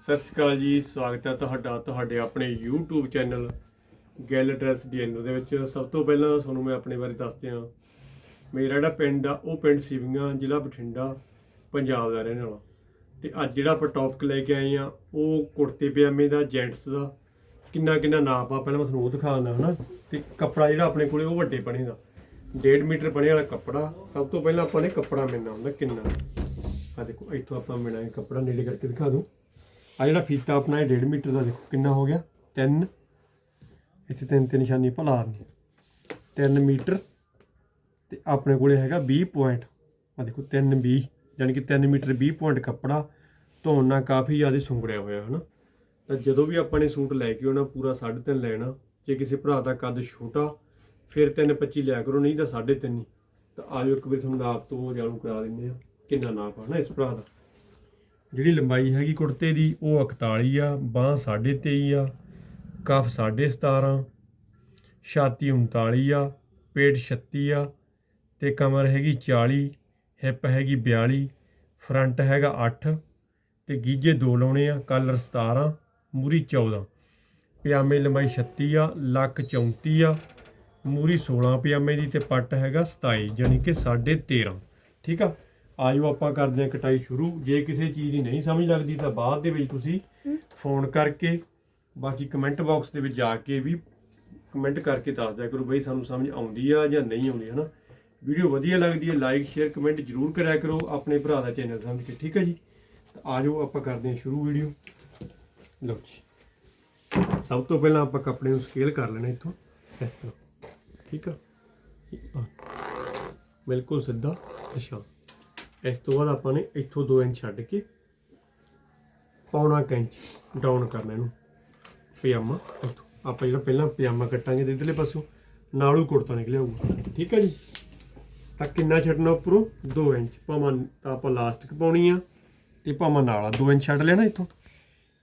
ਸਤਿ ਸ਼੍ਰੀ ਅਕਾਲ ਜੀ, ਸਵਾਗਤ ਹੈ ਤੁਹਾਡਾ, ਤੁਹਾਡੇ ਆਪਣੇ YouTube ਚੈਨਲ ਗੈਲ ਐਡਰੈਸ ਡੀਐਨਓ ਦੇ ਵਿੱਚ। ਸਭ ਤੋਂ ਪਹਿਲਾਂ ਤੁਹਾਨੂੰ ਮੈਂ ਆਪਣੇ ਬਾਰੇ ਦੱਸ ਦਿਆਂ ਮੇਰਾ ਜਿਹੜਾ ਪਿੰਡ ਆ, ਉਹ ਪਿੰਡ ਸਿਵੀਆਂ, ਜ਼ਿਲ੍ਹਾ ਬਠਿੰਡਾ, ਪੰਜਾਬ ਦਾ ਰਹਿਣ ਵਾਲਾ। ਤੇ ਅੱਜ ਜਿਹੜਾ ਆਪਾਂ ਟੌਪਿਕ ਲੈ ਕੇ ਆਏ ਆ ਉਹ ਕੁੜਤੇ ਪਜਾਮੇ ਦਾ ਜੈਂਟਸ ਦਾ। ਕਿੰਨਾ ਕਿੰਨਾ ਨਾਪ ਆ, ਪਹਿਲਾਂ ਮੈਂ ਤੁਹਾਨੂੰ ਉਹ ਦਿਖਾਉਣਾ ਹਨਾ? ਤੇ ਕੱਪੜਾ ਜਿਹੜਾ ਆਪਣੇ ਕੋਲੇ, ਉਹ ਵੱਡੇ ਬਣੇ ਦਾ। 1.5 ਮੀਟਰ ਬਣੇ ਵਾਲਾ ਕੱਪੜਾ। ਸਭ ਤੋਂ ਪਹਿਲਾਂ ਆਪਾਂ ਨੇ ਕੱਪੜਾ ਮਿਲਣਾ ਹੁੰਦਾ, ਕਿੰਨਾ? ਆ ਦੇਖੋ, ਇੱਥੋਂ ਆਪਾਂ ਮਿਲਾਂਗੇ ਕੱਪੜਾ, ਨੇੜੇ ਕਰਕੇ ਦਿਖਾ ਦੂੰ। ਆ ਜਿਹੜਾ ਫੀਤਾ ਆਪਣਾ ਇਹ 1.5 ਮੀਟਰ ਦਾ ਦੇਖੋ ਕਿੰਨਾ ਹੋ ਗਿਆ? 3 ਇੱਥੇ ਤਿੰਨ ਤੇ ਨਿਸ਼ਾਨੀ ਭਲਾਰਨੀ 3 ਮੀਟਰ ਤੇ ਆਪਣੇ ਕੋਲੇ ਹੈਗਾ 20 ਪੁਆਇੰਟ ਆ ਦੇਖੋ 3 20 ਯਾਨੀ ਕਿ 3 ਮੀਟਰ 20 ਪੁਆਇੰਟ ਕੱਪੜਾ ਧੋਣ ਨਾਲ ਕਾਫੀ ਜ਼ਿਆਦਾ ਸੁੰਗੜਿਆ ਹੋਇਆ, ਹਨਾ? ਤਾਂ ਜਦੋਂ ਵੀ ਆਪਾਂ ਨੇ ਸੂਟ ਲੈ ਕੇ ਆਉਣਾ, ਪੂਰਾ 3.5 ਲੈਣਾ, ਜੇ ਕਿਸੇ ਭਰਾ ਦਾ ਕੱਦ ਛੋਟਾ, ਫਿਰ 3.25 ਲਿਆ ਕਰੋ, ਨਹੀਂ ਤਾਂ 3.5 ਹੀ। ਤਾਂ ਆਜੋ ਇੱਕ ਵਾਰ ਤੁਹਾਨੂੰ ਨਾਪ ਤੋਂ ਜਾਣੂ ਕਰਾ ਦਿੰਦੇ ਆ ਕਿੰਨਾ ਨਾਪ ਆ ਨਾ ਇਸ ਭਰਾ ਦਾ। ਜਿਹੜੀ ਲੰਬਾਈ ਹੈਗੀ ਕੁੜਤੇ ਦੀ, ਉਹ 41 ਆ, ਬਾਹ 23.5 ਆ, ਕਫ 17.5 ਛਾਤੀ 39 ਆ, ਪੇਟ 36 ਆ ਤੇ ਕਮਰ ਹੈਗੀ 40 ਹਿੱਪ ਹੈਗੀ 42 ਫਰੰਟ ਹੈਗਾ 8 ਤੇ ਗੀਜੇ ਦੋ ਲਾਉਣੇ ਆ ਕਲਰ 17 ਮੂਰੀ 14 ਪਜਾਮੇ ਲੰਬਾਈ 36 ਆ, ਲੱਕ 34 ਆ, ਮੂਰੀ 16 ਪਜਾਮੇ ਦੀ ਤੇ ਪੱਟ ਹੈਗਾ 27 ਯਾਨੀ ਕਿ 13.5 ਠੀਕ ਆ? ਆਜੋ ਆਪਾਂ ਕਰਦੇ ਹਾਂ ਕਟਾਈ ਸ਼ੁਰੂ। ਜੇ ਕਿਸੇ ਚੀਜ਼ ਦੀ ਨਹੀਂ ਸਮਝ ਲੱਗਦੀ ਤਾਂ ਬਾਅਦ ਦੇ ਵਿੱਚ ਤੁਸੀਂ ਫੋਨ ਕਰਕੇ ਬਾਕੀ ਕਮੈਂਟ ਬਾਕਸ ਦੇ ਵਿੱਚ ਜਾ ਕੇ ਵੀ ਕਮੈਂਟ ਕਰਕੇ ਦੱਸ ਦਿਆ ਕਰੋ ਬਈ ਸਾਨੂੰ ਸਮਝ ਆਉਂਦੀ ਆ ਜਾਂ ਨਹੀਂ ਆਉਂਦੀ ਹਨਾ? ਵੀਡੀਓ ਵਧੀਆ ਲੱਗਦੀ ਹੈ ਲਾਈਕ ਸ਼ੇਅਰ ਕਮੈਂਟ ਜਰੂਰ ਕਰਿਆ ਕਰੋ ਆਪਣੇ ਭਰਾ ਦਾ ਚੈਨਲ ਸਮਝ ਕੇ ਠੀਕ ਹੈ ਜੀ? ਤਾਂ ਆਜੋ ਆਪਾਂ ਕਰਦੇ ਹਾਂ ਸ਼ੁਰੂ ਵੀਡੀਓ। ਲਓ ਜੀ। ਸਭ ਤੋਂ ਪਹਿਲਾਂ ਆਪਾਂ ਕੱਪੜੇ ਨੂੰ ਸਕੇਲ ਕਰ ਲੈਣਾ ਇੱਥੋਂ ਇਸ ਤਰ੍ਹਾਂ ਠੀਕ ਆ? ਬਿਲਕੁਲ ਸਿੱਧਾ ਨਿਸ਼ਾਨ ਇਸ ਤੋਂ ਬਾਅਦ ਆਪਾਂ ਨੇ ਇੱਥੋਂ 2 ਇੰਚ ਛੱਡ ਕੇ ਪੌਣਾ ਕੁ ਇੰਚ ਡਾਊਨ ਕਰਨਾ ਇਹਨੂੰ, ਪਜਾਮਾ। ਉੱਥੋਂ ਆਪਾਂ ਜਿਹੜਾ ਪਹਿਲਾਂ ਪਜਾਮਾ ਕੱਟਾਂਗੇ ਤੇ ਇਧਰਲੇ ਪਾਸੋਂ ਨਾਲੋਂ ਕੁੜਤਾ ਨਿਕਲਿਆ ਹੋਊਗਾ। ਠੀਕ ਹੈ ਜੀ? ਤਾਂ ਕਿੰਨਾ ਛੱਡਣਾ ਉੱਪਰੋਂ? 2 ਇੰਚ। ਭਾਵੇਂ ਤਾਂ ਆਪਾਂ ਲਾਸਟਿਕ ਪਾਉਣੀ ਆ ਤੇ ਭਾਵੇਂ ਨਾਲਾ 2 ਇੰਚ ਛੱਡ ਲੈਣਾ ਇੱਥੋਂ।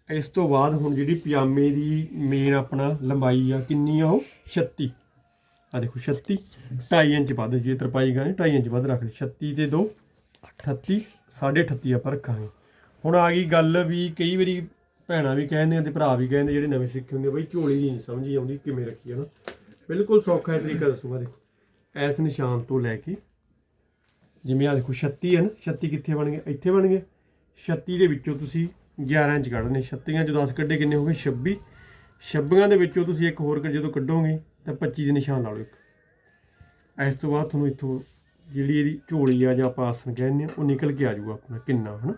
ਇਸ ਤੋਂ ਬਾਅਦ ਹੁਣ ਜਿਹੜੀ ਪਜਾਮੇ ਦੀ ਮੇਨ ਆਪਣਾ ਲੰਬਾਈ ਆ ਕਿੰਨੀ ਆ ਉਹ? 36 ਆ ਦੇਖੋ 36 2.5 ਇੰਚ ਵੱਧ ਜੇ ਤਰਪਾਈ ਕਰਨੀ 2.5 ਇੰਚ ਵੱਧ ਰੱਖ ਲਈ। 36 ਤੇ 2 38 38 ਆਪਾਂ ਰੱਖਾਂਗੇ। ਹੁਣ ਆ ਗਈ ਗੱਲ ਵੀ ਕਈ ਵਾਰੀ ਭੈਣਾਂ ਵੀ ਕਹਿੰਦੇ ਆ ਤੇ ਭਰਾ ਵੀ ਕਹਿੰਦੇ ਜਿਹੜੇ ਨਵੇਂ ਸਿੱਖੇ ਹੁੰਦੇ ਆ, ਬਈ ਝੋਲੀ ਜੀ ਨਹੀਂ ਸਮਝ ਹੀ ਆਉਂਦੀ ਕਿਵੇਂ ਰੱਖੀ ਹੈ ਨਾ। ਬਿਲਕੁਲ ਸੌਖਾ ਹੈ ਤਰੀਕਾ ਦੱਸੂਗਾ ਦੇਖੋ। ਇਸ ਨਿਸ਼ਾਨ ਤੋਂ ਲੈ ਕੇ ਜਿਵੇਂ ਆ ਦੇਖੋ 36 ਹੈ ਨਾ 36 ਕਿੱਥੇ ਬਣ ਗਏ? ਇੱਥੇ ਬਣ ਗਿਆ 36 ਦੇ ਵਿੱਚੋਂ ਤੁਸੀਂ 11 ਇੰਚ ਕੱਢਣੇ। 36 ਚੋਂ 10 ਕੱਢੇ ਕਿੰਨੇ ਹੋ ਗਏ? 26 26 ਦੇ ਵਿੱਚੋਂ ਤੁਸੀਂ ਇੱਕ ਹੋਰ ਜਦੋਂ ਕੱਢੋਗੇ ਤਾਂ 25 ਦੇ ਨਿਸ਼ਾਨ ਲਾ ਲਓ ਇੱਕ। ਇਸ ਤੋਂ ਬਾਅਦ ਤੁਹਾਨੂੰ ਇੱਥੋਂ ਜਿਹੜੀ ਇਹਦੀ ਝੋਲੀ ਆ ਜਾਂ ਆਪਾਂ ਆਸਨ ਕਹਿੰਦੇ ਆ, ਉਹ ਨਿਕਲ ਕੇ ਆ ਜਾਊਗਾ ਆਪਣਾ ਕਿੰਨਾ, ਹਨਾ?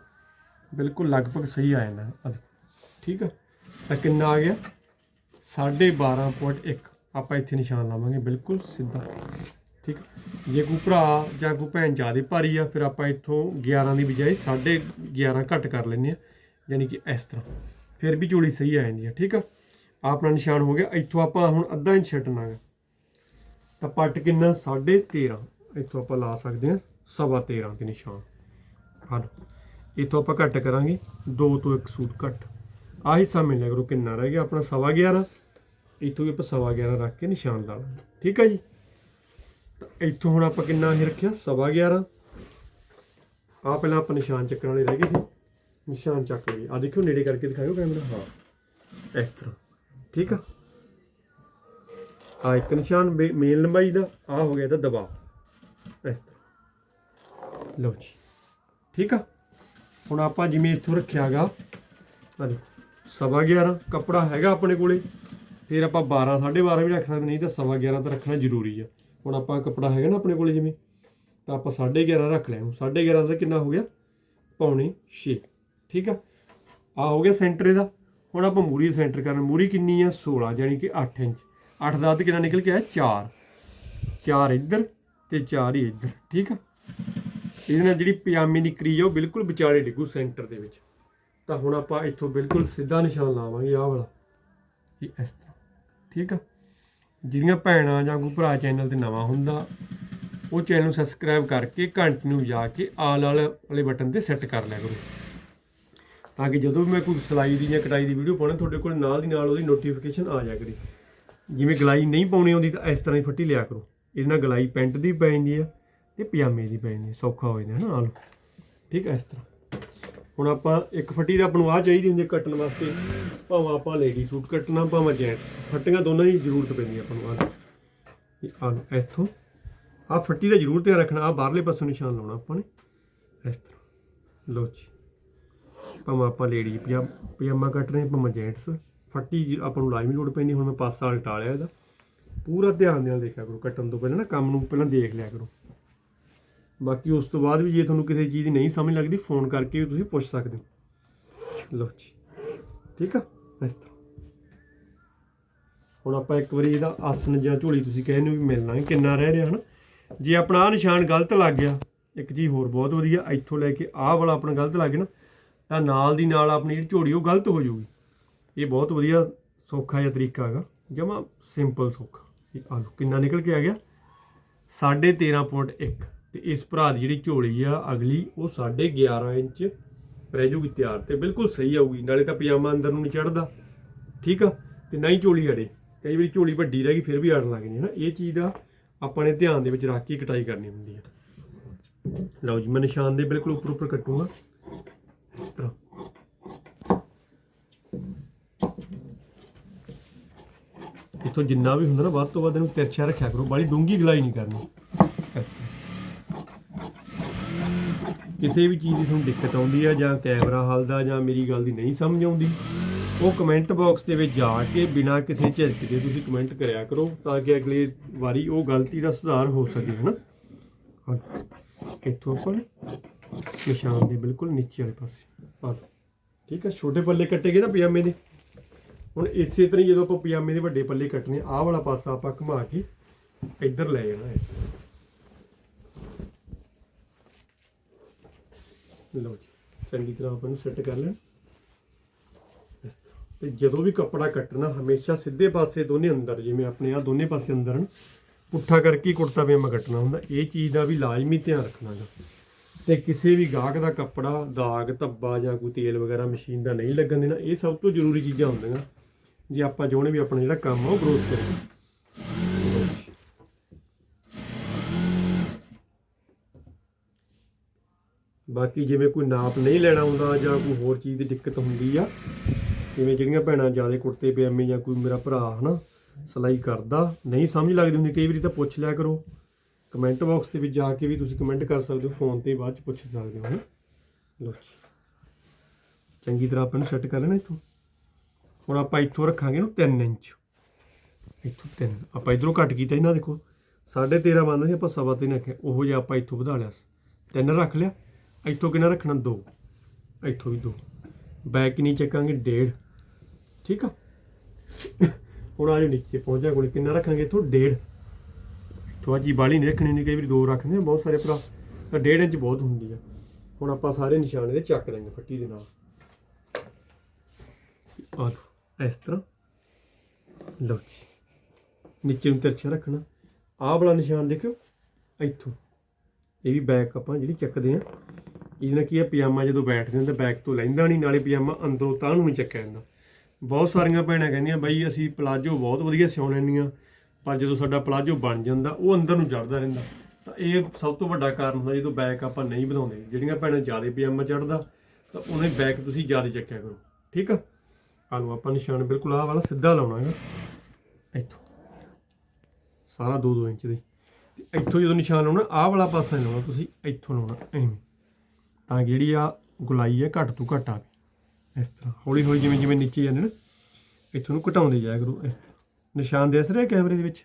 ਬਿਲਕੁਲ ਲਗਭਗ ਸਹੀ ਆ ਜਾਂਦਾ ਆ ਠੀਕ ਆ? ਤਾਂ ਕਿੰਨਾ ਆ ਗਿਆ? 12.1 ਆਪਾਂ ਇੱਥੇ ਨਿਸ਼ਾਨ ਲਾਵਾਂਗੇ, ਬਿਲਕੁਲ ਸਿੱਧਾ। ਠੀਕ ਜੇ ਕੋਈ ਭਰਾ ਜਾਂ ਕੋਈ ਭੈਣ ਜ਼ਿਆਦਾ ਭਾਰੀ ਆ, ਫਿਰ ਆਪਾਂ ਇੱਥੋਂ 11 ਦੀ ਬਜਾਏ 11.5 ਘੱਟ ਕਰ ਲੈਂਦੇ ਆ, ਯਾਨੀ ਕਿ ਇਸ ਤਰ੍ਹਾਂ। ਫਿਰ ਵੀ ਝੋਲੀ ਸਹੀ ਆ ਜਾਂਦੀ ਆ, ਠੀਕ ਆ? ਆਪਣਾ ਨਿਸ਼ਾਨ ਹੋ ਗਿਆ। ਇੱਥੋਂ ਆਪਾਂ ਹੁਣ ਅੱਧਾ ਇੰਚ ਛੱਡਣਾ ਹੈ ਤਾਂ ਪੱਟ ਕਿੰਨਾ? 13.5 ਇੱਥੋਂ ਆਪਾਂ ਲਾ ਸਕਦੇ ਹਾਂ ਸਵਾ 13 ਤੇ ਨਿਸ਼ਾਨ। ਹਾਂ ਇੱਥੋਂ ਆਪਾਂ ਘੱਟ ਕਰਾਂਗੇ 2 ਤੋਂ 1 ਸੂਟ ਘੱਟ। ਆਹ ਹਿੱਸਾ ਮਿਲਿਆ ਕਰੋ, ਕਿੰਨਾ ਰਹਿ ਗਿਆ? ਆਪਣਾ ਸਵਾ 11 ਇੱਥੋਂ ਵੀ ਆਪਾਂ ਸਵਾ 11 ਰੱਖ ਕੇ ਨਿਸ਼ਾਨ ਲਾ ਲਾਂਗੇ। ਠੀਕ ਹੈ ਜੀ? ਤਾਂ ਇੱਥੋਂ ਹੁਣ ਆਪਾਂ ਕਿੰਨਾ ਹੀ ਰੱਖਿਆ? ਸਵਾ 11 ਆਹ ਪਹਿਲਾਂ ਆਪਾਂ ਨਿਸ਼ਾਨ ਚੱਕਣ ਵਾਲੇ ਰਹਿ ਗਏ ਸੀ। ਨਿਸ਼ਾਨ ਚੱਕ ਲਏ ਆ ਦੇਖਿਓ, ਨੇੜੇ ਕਰਕੇ ਦਿਖਾਇਓ ਕੈਮਰਾ। ਹਾਂ। ਇਸ ਤਰ੍ਹਾਂ। ਠੀਕ ਆ? ਆ ਇੱਕ ਨਿਸ਼ਾਨ ਮੇਨ ਲੰਬਾਈ ਦਾ ਆ ਹੋ ਗਿਆ ਇਹਦਾ ਦਬਾਅ। ਲਓ ਜੀ। ਠੀਕ ਆ? ਹੁਣ ਆਪਾਂ ਜਿਵੇਂ ਇੱਥੋਂ ਰੱਖਿਆਗਾ, ਆ ਸਵਾ 11 ਕੱਪੜਾ ਹੈਗਾ ਆਪਣੇ ਕੋਲੇ। ਫਿਰ ਆਪਾਂ 12 12.5 ਵੀ ਰੱਖ ਸਕਦੇ, ਨਹੀਂ ਤਾਂ ਸਵਾ 11 ਤਾਂ ਰੱਖਣਾ ਜ਼ਰੂਰੀ ਆ। ਹੁਣ ਆਪਾਂ ਕੱਪੜਾ ਹੈਗਾ ਨਾ ਆਪਣੇ ਕੋਲੇ ਜਿਵੇਂ, ਤਾਂ ਆਪਾਂ 11.5 ਰੱਖ ਲਿਆ। 11.5 ਦਾ ਕਿੰਨਾ ਹੋ ਗਿਆ? ਪੌਣੇ 6 ਠੀਕ ਆ? ਆ ਹੋ ਗਿਆ ਸੈਂਟਰ ਇਹਦਾ। ਹੁਣ ਆਪਾਂ ਮੂਰੀ ਸੈਂਟਰ ਕਰਨ। ਮੂਰੀ ਕਿੰਨੀ ਆ? 16 ਯਾਨੀ ਕਿ 8 ਇੰਚ। 8 ਦਾ ਅੱਧ ਕਿੰਨਾ ਨਿਕਲ ਕੇ ਆਇਆ? 4 4 ਇੱਧਰ ਤੇ 4 ਹੀ ਇੱਧਰ। ਠੀਕ ਆ? ਇਹਦੇ ਨਾਲ ਜਿਹੜੀ ਪਜਾਮੇ ਦੀ ਕਰੀ ਆ, ਉਹ ਬਿਲਕੁਲ ਵਿਚਾਲੇ ਡਿੱਗੂ ਸੈਂਟਰ ਦੇ ਵਿੱਚ। ਤਾਂ ਹੁਣ ਆਪਾਂ ਇੱਥੋਂ ਬਿਲਕੁਲ ਸਿੱਧਾ ਨਿਸ਼ਾਨ ਲਾਵਾਂਗੇ ਆਹ ਵਾਲਾ। ਇਹ ਇਸ ਤਰ੍ਹਾਂ, ਠੀਕ ਆ? ਜਿਹੜੀਆਂ ਭੈਣਾਂ ਜਾਂ ਕੋਈ ਭਰਾ ਚੈਨਲ ਤੇ ਨਵਾਂ ਹੁੰਦਾ, ਉਹ ਚੈਨਲ ਨੂੰ ਸਬਸਕ੍ਰਾਈਬ ਕਰਕੇ ਘੰਟੀ ਨੂੰ ਜਾ ਕੇ ਆਲ ਆਲ਼ ਵਾਲੇ ਬਟਨ ਤੇ ਸੈੱਟ ਕਰ ਲਿਆ ਕਰੋ। ਤਾਂ ਕਿ ਜਦੋਂ ਵੀ ਮੈਂ ਕੋਈ ਸਿਲਾਈ ਦੀ ਜਾਂ ਕਟਾਈ ਦੀ ਵੀਡੀਓ ਪਾਉਣਾ, ਤੁਹਾਡੇ ਕੋਲ ਨਾਲ ਦੀ ਨਾਲ ਉਹਦੀ ਨੋਟੀਫਿਕੇਸ਼ਨ ਆ ਜਾ ਕਰੇ। ਜਿਵੇਂ ਗਲਾਈ ਨਹੀਂ ਪਾਉਣੀ ਆਉਂਦੀ, ਤਾਂ ਇਸ ਤਰ੍ਹਾਂ ਹੀ ਫੱਟੀ ਲਿਆ ਕਰੋ। ਇਹਦੇ ਨਾਲ ਗਲਾਈ ਪੈਂਟ ਦੀ ਪੈ ਜਾਂਦੀ ਆ। ਤੇ ਪਜਾਮੇ ਦੀ ਪੈ ਜਾਂਦੀ ਸੌਖਾ ਹੋ ਜਾਂਦਾ ਹੈ ਨਾ ਨਾਲ। ਠੀਕ ਹੈ ਇਸ ਤਰ੍ਹਾਂ। ਹੁਣ ਆਪਾਂ ਇੱਕ ਫੱਟੀ ਦਾ ਆਪਾਂ ਨੂੰ ਆ ਚਾਹੀਦੀ ਹੁੰਦੀ ਕੱਟਣ ਵਾਸਤੇ। ਭਾਵੇਂ ਆਪਾਂ ਲੇਡੀ ਸੂਟ ਕੱਟਣਾ, ਭਾਵੇਂ ਜੈਂਟ ਫੱਟੀਆਂ ਦੋਨਾਂ ਦੀ ਜ਼ਰੂਰਤ ਪੈਂਦੀ ਆਪਾਂ ਨੂੰ, ਆਹ। ਇਹ ਆਹ ਇੱਥੋਂ ਆ ਫੱਟੀ ਦਾ ਜ਼ਰੂਰ ਧਿਆਨ ਰੱਖਣਾ ਆ ਬਾਹਰਲੇ ਪਾਸੋਂ ਨਿਸ਼ਾਨ ਲਾਉਣਾ ਆਪਾਂ ਨੇ। ਇਸ ਤਰ੍ਹਾਂ। ਲਓ ਜੀ। ਭਾਵੇਂ ਆਪਾਂ ਲੇਡੀ ਪਜਾਮਾ ਕੱਟ ਰਹੇ ਭਾਵੇਂ ਜੈਂਟਸ ਫੱਟੀ ਜੀ ਆਪਾਂ ਨੂੰ ਲਾਜ਼ਮੀ ਲੋੜ ਪੈਂਦੀ ਹੁਣ ਮੈਂ ਪਾਸਾ ਵਾਲ ਟਾਲਿਆ ਇਹਦਾ। ਪੂਰਾ ਧਿਆਨ ਨਾਲ ਦੇਖਿਆ ਕਰੋ, ਕੱਟਣ ਤੋਂ ਪਹਿਲਾਂ ਨਾ, ਕੰਮ ਨੂੰ ਪਹਿਲਾਂ ਦੇਖ ਲਿਆ ਕਰੋ। ਬਾਕੀ ਉਸ ਤੋਂ ਬਾਅਦ ਵੀ ਜੇ ਤੁਹਾਨੂੰ ਕਿਸੇ ਚੀਜ਼ ਦੀ ਨਹੀਂ ਸਮਝ ਲੱਗਦੀ, ਫੋਨ ਕਰਕੇ ਵੀ ਤੁਸੀਂ ਪੁੱਛ ਸਕਦੇ ਹੋ। ਲਓ ਜੀ, ਠੀਕ ਆ? ਇਸ ਤਰ੍ਹਾਂ। ਹੁਣ ਆਪਾਂ ਇੱਕ ਵਾਰੀ ਇਹਦਾ ਆਸਨ ਜਾਂ ਝੋਲੀ ਤੁਸੀਂ ਕਹਿੰਦੇ ਹੋ ਵੀ ਮਿਲਣਾ ਹੈ ਕਿੰਨਾ ਰਹਿ ਰਿਹਾ, ਹਨ? ਜੇ ਆਪਣਾ ਆਹ ਨਿਸ਼ਾਨ ਗਲਤ ਲੱਗ ਗਿਆ, ਇੱਕ ਚੀਜ਼ ਹੋਰ ਬਹੁਤ ਵਧੀਆ, ਇੱਥੋਂ ਲੈ ਕੇ ਆਹ ਵਾਲਾ ਆਪਣਾ ਗਲਤ ਲੱਗ ਗਿਆ ਨਾ, ਤਾਂ ਨਾਲ ਦੀ ਨਾਲ ਆਪਣੀ ਜਿਹੜੀ ਝੋਲੀ, ਉਹ ਗਲਤ ਹੋ ਜਾਊਗੀ। ਇਹ ਬਹੁਤ ਵਧੀਆ ਸੌਖਾ ਜਿਹਾ ਤਰੀਕਾ ਹੈਗਾ, ਜਮਾ ਸਿੰਪਲ ਸੌਖਾ। ਇਹ ਆਹ ਕਿੰਨਾ ਨਿਕਲ ਕੇ ਆ ਗਿਆ? 13.1 ਤੇ ਇਸ ਭਰਾ ਦੀ ਜਿਹੜੀ ਝੋਲੀ ਆ, ਅਗਲੀ ਉਹ 11.5 ਇੰਚ ਰਹਿ ਜੂਗੀ ਤਿਆਰ ਤੇ ਬਿਲਕੁਲ ਸਹੀ ਆਊਗੀ, ਨਾਲੇ ਤਾਂ ਪਜਾਮਾ ਅੰਦਰ ਨੂੰ ਨਹੀਂ ਚੜਦਾ ਠੀਕ ਆ? ਤੇ ਨਾ ਹੀ ਝੋਲੀ ਅੜੇ। ਕਈ ਵਾਰੀ ਝੋਲੀ ਵੱਡੀ ਰਹਿ ਗਈ, ਫਿਰ ਵੀ ਅੜਨ ਲੱਗ ਜਾਂਦੀ ਹੈ ਨਾ। ਇਹ ਚੀਜ਼ ਦਾ ਆਪਾਂ ਨੇ ਧਿਆਨ ਦੇ ਵਿੱਚ ਰੱਖ ਕੇ ਕਟਾਈ ਕਰਨੀ ਹੁੰਦੀ ਹੈ। ਲਓ ਜੀ, ਮੈਂ ਨਿਸ਼ਾਨ ਦੇ ਬਿਲਕੁਲ ਉੱਪਰ ਉੱਪਰ ਕੱਟੂਗਾ। ਇਸ ਤਰ੍ਹਾਂ। ਇਥੋਂ ਜਿੰਨਾ ਵੀ ਹੁੰਦਾ ਨਾ, ਵੱਧ ਤੋਂ ਵੱਧ ਇਹਨੂੰ ਤਿਰਛਾ ਰੱਖਿਆ ਕਰੋ। ਬਾਲੀ ਡੂੰਗੀ ਗਲਾਈ ਨਹੀਂ ਕਰਨੀ। ਇਸ ਤਰ੍ਹਾਂ। ਕਿਸੇ ਵੀ ਚੀਜ਼ ਦੀ ਤੁਹਾਨੂੰ ਦਿੱਕਤ ਆਉਂਦੀ ਆ ਜਾਂ ਕੈਮਰਾ ਹਲਦਾ ਜਾਂ ਮੇਰੀ ਗੱਲ ਦੀ ਨਹੀਂ ਸਮਝ ਆਉਂਦੀ, ਉਹ ਕਮੈਂਟ ਬਾਕਸ ਦੇ ਵਿੱਚ ਜਾ ਕੇ ਬਿਨਾਂ ਕਿਸੇ ਝਿਜਕ ਦੇ ਤੁਸੀਂ ਕਮੈਂਟ ਕਰਿਆ ਕਰੋ ਤਾਂ ਕਿ ਅਗਲੀ ਵਾਰੀ ਉਹ ਗਲਤੀ ਦਾ ਸੁਧਾਰ ਹੋ ਸਕੇ, ਹਨਾ? ਹਾਂ। ਇੱਥੋਂ ਆਪਾਂ ਨਿਸ਼ਾਨ ਦੇ ਬਿਲਕੁਲ ਨੀਚੇ ਵਾਲੇ ਪਾਸੇ ਪਾ ਠੀਕ ਹੈ ਛੋਟੇ ਪੱਲੇ ਕੱਟੇ ਗਏ ਨਾ ਪਜਾਮੇ ਦੇ। ਹੁਣ ਇਸੇ ਤਰ੍ਹਾਂ ਹੀ ਜਦੋਂ ਆਪਾਂ ਪਜਾਮੇ ਦੇ ਵੱਡੇ ਪੱਲੇ ਕੱਟਨੇ ਆਹ ਵਾਲਾ ਪਾਸਾ ਆਪਾਂ ਘੁਮਾ ਕੇ ਇੱਧਰ ਲੈ ਜਾਣਾ ਇਸ ਤਰ੍ਹਾਂ। ਲਓ ਜੀ, ਚੰਗੀ ਤਰ੍ਹਾਂ ਆਪਾਂ ਨੂੰ ਸੈੱਟ ਕਰ ਲੈਣ। ਇਸ ਤਰ੍ਹਾਂ। ਤੇ ਜਦੋਂ ਵੀ ਕੱਪੜਾ ਕੱਟਣਾ, ਹਮੇਸ਼ਾ ਸਿੱਧੇ ਪਾਸੇ ਦੋਨੇ ਅੰਦਰ, ਜਿਵੇਂ ਆਪਣੇ ਆ ਦੋਨੇ ਪਾਸੇ ਅੰਦਰ ਹਨ, ਪੁੱਠਾ ਕਰਕੇ ਕੁੜਤਾ ਪਜਾਮਾ ਕੱਟਣਾ ਹੁੰਦਾ, ਇਹ ਚੀਜ਼ ਦਾ ਵੀ ਲਾਜ਼ਮੀ ਧਿਆਨ ਰੱਖਣਾ ਗਾ ਤੇ ਕਿਸੇ ਵੀ ਗਾਹਕ ਦਾ ਕੱਪੜਾ ਦਾਗ, ਧੱਬਾ ਜਾਂ ਕੋਈ ਤੇਲ ਵਗੈਰਾ ਮਸ਼ੀਨ ਦਾ ਨਹੀਂ ਲੱਗਣ ਦੇਣਾ, ਇਹ ਸਭ ਤੋਂ ਜ਼ਰੂਰੀ ਚੀਜ਼ਾਂ ਹੁੰਦੀਆਂ। ਜੇ ਆਪਾਂ ਚਾਹੁੰਦੇ ਵੀ ਆਪਣਾ ਜਿਹੜਾ ਕੰਮ ਆ ਉਹ ਗਰੋਥ ਕਰੇ ਬਾਕੀ ਜਿਵੇਂ ਕੋਈ ਨਾਪ ਨਹੀਂ ਲੈਣਾ ਆਉਂਦਾ ਜਾਂ ਕੋਈ ਹੋਰ ਚੀਜ਼ ਦੀ ਦਿੱਕਤ ਹੁੰਦੀ ਆ, ਜਿਵੇਂ ਜਿਹੜੀਆਂ ਭੈਣਾਂ ਜ਼ਿਆਦਾ ਕੁੜਤੇ ਪਜਾਮੇ ਜਾਂ ਕੋਈ ਮੇਰਾ ਭਰਾ ਹਨਾ, ਸਿਲਾਈ ਕਰਦਾ, ਨਹੀਂ ਸਮਝ ਲੱਗਦੀ ਹੁੰਦੀ, ਕਈ ਵਾਰੀ ਤਾਂ ਪੁੱਛ ਲਿਆ ਕਰੋ। ਕਮੈਂਟ ਬਾਕਸ ਦੇ ਵਿੱਚ ਜਾ ਕੇ ਵੀ ਤੁਸੀਂ ਕਮੈਂਟ ਕਰ ਸਕਦੇ ਹੋ, ਫੋਨ ਤੇ ਬਾਅਦ ਚ ਪੁੱਛ ਸਕਦੇ ਹੋ, ਹਨਾ। ਲਓ ਜੀ। ਚੰਗੀ ਤਰ੍ਹਾਂ ਆਪਾਂ ਨੂੰ ਸੈੱਟ ਕਰ ਲੈਣਾ ਇੱਥੋਂ। ਹੁਣ ਆਪਾਂ ਇੱਥੋਂ ਰੱਖਾਂਗੇ ਨੂੰ 3 ਇੰਚ। ਇੱਥੋਂ 3 ਆਪਾਂ ਇਧਰੋਂ ਘੱਟ ਕੀਤਾ ਇਹਨਾਂ ਦੇਖੋ। 13.5 ਬੰਦ ਸੀ, ਆਪਾਂ ਸਵਾ ਤਿੰਨ ਰੱਖਿਆ। ਉਹੋ ਜਿਹਾ ਆਪਾਂ ਇੱਥੋਂ ਵਧਾ ਲਿਆ 3 ਰੱਖ ਲਿਆ। ਇੱਥੋਂ ਕਿੰਨਾ ਰੱਖਣਾ? 2 ਇੱਥੋਂ ਵੀ 2 ਬੈਕ ਕਿੰਨੀ ਚੱਕਾਂਗੇ? 1.5 ਠੀਕ ਆ? ਹੁਣ ਆ ਜੋ ਨੀਚੇ, ਪਹੁੰਚਿਆ ਕੋਲ। ਕਿੰਨਾ ਰੱਖਾਂਗੇ ਇੱਥੋਂ? 1.5 ਤੋਂ ਜੀ ਬਾਲੀ ਨਹੀਂ ਰੱਖਣੀ, ਨਹੀਂ ਕਈ ਵਾਰੀ 2 ਰੱਖਦੇ ਆ। ਬਹੁਤ ਸਾਰੇ ਭਰਾ, ਤਾਂ 1.5 ਇੰਚ ਬਹੁਤ ਹੁੰਦੀ ਆ। ਹੁਣ ਆਪਾਂ ਸਾਰੇ ਨਿਸ਼ਾਨ ਇਹਦੇ ਚੱਕ ਲਾਂਗੇ ਫੱਟੀ ਦੇ ਨਾਲ। ਆ ਇਸ ਤਰ੍ਹਾਂ। ਲਓ ਜੀ। ਨੀਚੇ ਨੂੰ ਤਿਰਛਾ ਰੱਖਣਾ। ਆਹ ਵਾਲਾ ਨਿਸ਼ਾਨ ਦੇਖਿਓ। ਇੱਥੋਂ। ਇਹ ਵੀ ਬੈਕ ਆਪਾਂ ਜਿਹੜੀ ਚੱਕਦੇ ਆ। ਇਹਦੇ ਨਾਲ ਕੀ ਹੈ ਪਜਾਮਾ ਜਦੋਂ ਬੈਠਦੇ ਹਾਂ ਤਾਂ ਬੈਕ ਤੋਂ ਲੈਂਦਾ ਨਹੀਂ, ਨਾਲੇ ਪਜਾਮਾ ਅੰਦਰੋਂ ਤਾਂ ਨੂੰ ਨਹੀਂ ਚੱਕਿਆ ਜਾਂਦਾ। ਬਹੁਤ ਸਾਰੀਆਂ ਭੈਣਾਂ ਕਹਿੰਦੀਆਂ, ਬਾਈ ਅਸੀਂ ਪਲਾਜੋ ਬਹੁਤ ਵਧੀਆ ਸਿਉਂ ਲੈਂਦੀਆਂ ਪਰ ਜਦੋਂ ਸਾਡਾ ਪਲਾਜੋ ਬਣ ਜਾਂਦਾ, ਉਹ ਅੰਦਰ ਨੂੰ ਚੜਦਾ ਰਹਿੰਦਾ। ਤਾਂ ਇਹ ਸਭ ਤੋਂ ਵੱਡਾ ਕਾਰਨ ਹੁੰਦਾ ਜਦੋਂ ਬੈਕ ਆਪਾਂ ਨਹੀਂ ਵਧਾਉਂਦੇ ਜਿਹੜੀਆਂ ਭੈਣਾਂ ਜ਼ਿਆਦਾ ਪਜਾਮਾ ਚੜਦਾ ਤਾਂ ਉਹਨੇ ਬੈਕ ਤੁਸੀਂ ਜ਼ਿਆਦਾ ਚੱਕਿਆ ਕਰੋ। ਠੀਕ ਆ? ਆਹ ਆਪਾਂ ਨਿਸ਼ਾਨ ਬਿਲਕੁਲ ਆਹ ਵਾਲਾ ਸਿੱਧਾ ਲਾਉਣਾ ਹੈਗਾ। ਇੱਥੋਂ। ਸਾਰਾ 2-2 ਇੰਚ ਦੇ। ਤੇ ਇੱਥੋਂ ਜਦੋਂ ਨਿਸ਼ਾਨ ਲਾਉਣਾ, ਆਹ ਵਾਲਾ ਪਾਸਾ ਨਹੀਂ ਲਾਉਣਾ ਤੁਸੀਂ, ਇੱਥੋਂ ਲਾਉਣਾ, ਐਵੇਂ। ਤਾਂ ਕਿ ਜਿਹੜੀ ਆ ਗੁਲਾਈ ਹੈ ਘੱਟ ਤੋਂ ਘੱਟ ਆਵੇ, ਇਸ ਤਰ੍ਹਾਂ। ਹੌਲੀ ਹੌਲੀ ਜਿਵੇਂ ਜਿਵੇਂ ਨੀਚੇ ਜਾਂਦੇ ਨਾ, ਇੱਥੋਂ ਨੂੰ ਘਟਾਉਂਦੇ ਜਾਇਆ ਕਰੋ, ਇਸ ਤਰ੍ਹਾਂ। ਨਿਸ਼ਾਨ ਦਿਸ ਰਿਹਾ ਕੈਮਰੇ ਦੇ ਵਿੱਚ?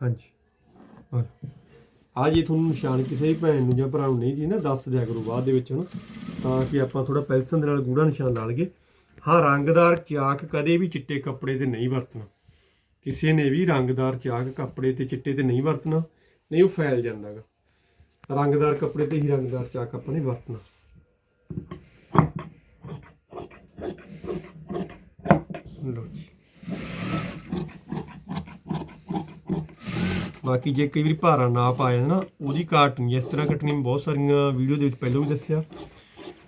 ਹਾਂਜੀ। ਹਾਂ ਆ ਜੀ, ਤੁਹਾਨੂੰ ਨਿਸ਼ਾਨ ਕਿਸੇ ਵੀ ਭੈਣ ਨੂੰ ਜਾਂ ਭਰਾ ਨੂੰ ਨਹੀਂ ਦੀ ਨਾ ਦੱਸ ਦਿਆ ਕਰੋ ਬਾਅਦ ਦੇ ਵਿੱਚ ਹਨਾ ਤਾਂ ਕਿ ਆਪਾਂ ਥੋੜਾ ਪੈਲਸਨ ਦੇ ਨਾਲ ਗੂੜਾ ਨਿਸ਼ਾਨ ਲਾ ਲਈਏ। ਹਾਂ ਰੰਗਦਾਰ ਚਾਕ ਕਦੇ ਵੀ ਚਿੱਟੇ ਕੱਪੜੇ ਤੇ ਨਹੀਂ ਵਰਤਣਾ। ਕਿਸੇ ਨੇ ਵੀ ਰੰਗਦਾਰ ਚਾਕ ਕੱਪੜੇ ਤੇ ਚਿੱਟੇ ਤੇ ਨਹੀਂ ਵਰਤਣਾ, ਨਹੀਂ ਉਹ ਫੈਲ ਜਾਂਦਾਗਾ। ਰੰਗਦਾਰ ਕੱਪੜੇ ਤੇ ਹੀ ਰੰਗਦਾਰ ਚਾਕ ਆਪਾਂ ਨੇ ਵਰਤਣਾ। ਲਓ ਜੀ। ਬਾਕੀ ਜੇ ਕਈ ਵਾਰੀ ਭਾਰਾ ਨਾ ਪਾਇਆ ਨਾ, ਉਹਦੀ ਕਾਟ ਨਹੀਂ ਇਸ ਤਰ੍ਹਾਂ ਕੱਟਣੀ ਬਹੁਤ ਸਾਰੀਆਂ ਵੀਡੀਓ ਦੇ ਵਿੱਚ ਪਹਿਲਾਂ ਵੀ ਦੱਸਿਆ।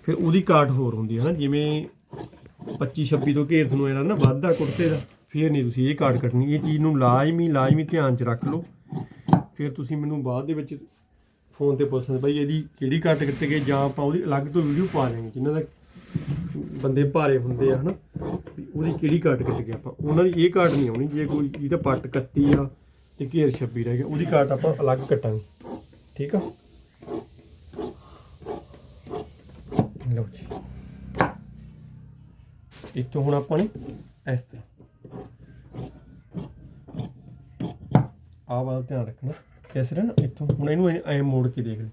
ਫਿਰ ਉਹਦੀ ਕਾਟ ਹੋਰ ਹੁੰਦੀ ਹੈ ਨਾ, ਜਿਵੇਂ 25 26 ਤੋਂ ਘੇਰ ਤੁਹਾਨੂੰ ਜਿਹੜਾ ਨਾ ਵੱਧਦਾ ਕੁੜਤੇ ਦਾ, ਫਿਰ ਨਹੀਂ ਤੁਸੀਂ ਇਹ ਕਾਟ ਕੱਟਣੀ। ਇਹ ਚੀਜ਼ ਨੂੰ ਲਾਜ਼ਮੀ ਲਾਜ਼ਮੀ ਧਿਆਨ 'ਚ ਰੱਖ ਲਓ। ਫਿਰ ਤੁਸੀਂ ਮੈਨੂੰ ਬਾਅਦ ਦੇ ਵਿੱਚ ਫੋਨ ਤੇ ਪੁੱਛ ਬਈ ਇਹਦੀ ਕਿਹੜੀ ਕੱਟ ਕੱਟ ਕੇ ਜਾਂ ਆਪਾਂ ਉਹਦੀ ਅਲੱਗ ਤੋਂ ਵੀਡੀਓ ਪਾ ਲਾਂਗੇ ਜਿਨ੍ਹਾਂ ਦਾ ਬੰਦੇ ਭਾਰੇ ਹੁੰਦੇ ਆ, ਹਨਾ? ਵੀ ਉਹਦੀ ਕਿਹੜੀ ਕਾਟ ਕੱਟ ਗਿਆ ਆਪਾਂ? ਉਹਨਾਂ ਦੀ ਇਹ ਕਾਟ ਨਹੀਂ ਆਉਣੀ, ਜੇ ਕੋਈ ਇਹਦਾ ਪੱਟ 31 ਆ ਤੇ ਘੇਰ 26 ਰਹਿ ਗਿਆ, ਉਹਦੀ ਕਾਟ ਆਪਾਂ ਅਲੱਗ ਕੱਟਾਂਗੇ। ਠੀਕ ਆ? ਲਓ ਜੀ। ਇੱਥੋਂ ਹੁਣ ਆਪਾਂ ਨੇ ਇਸ ਤਰ੍ਹਾਂ। ਆਹ ਵਾਲਾ ਧਿਆਨ ਰੱਖਣਾ। ਇਸ ਤਰ੍ਹਾਂ ਨਾ ਇੱਥੋਂ। ਹੁਣ ਇਹਨੂੰ ਐ ਮੋੜ ਕੇ ਦੇਖ ਲੈ।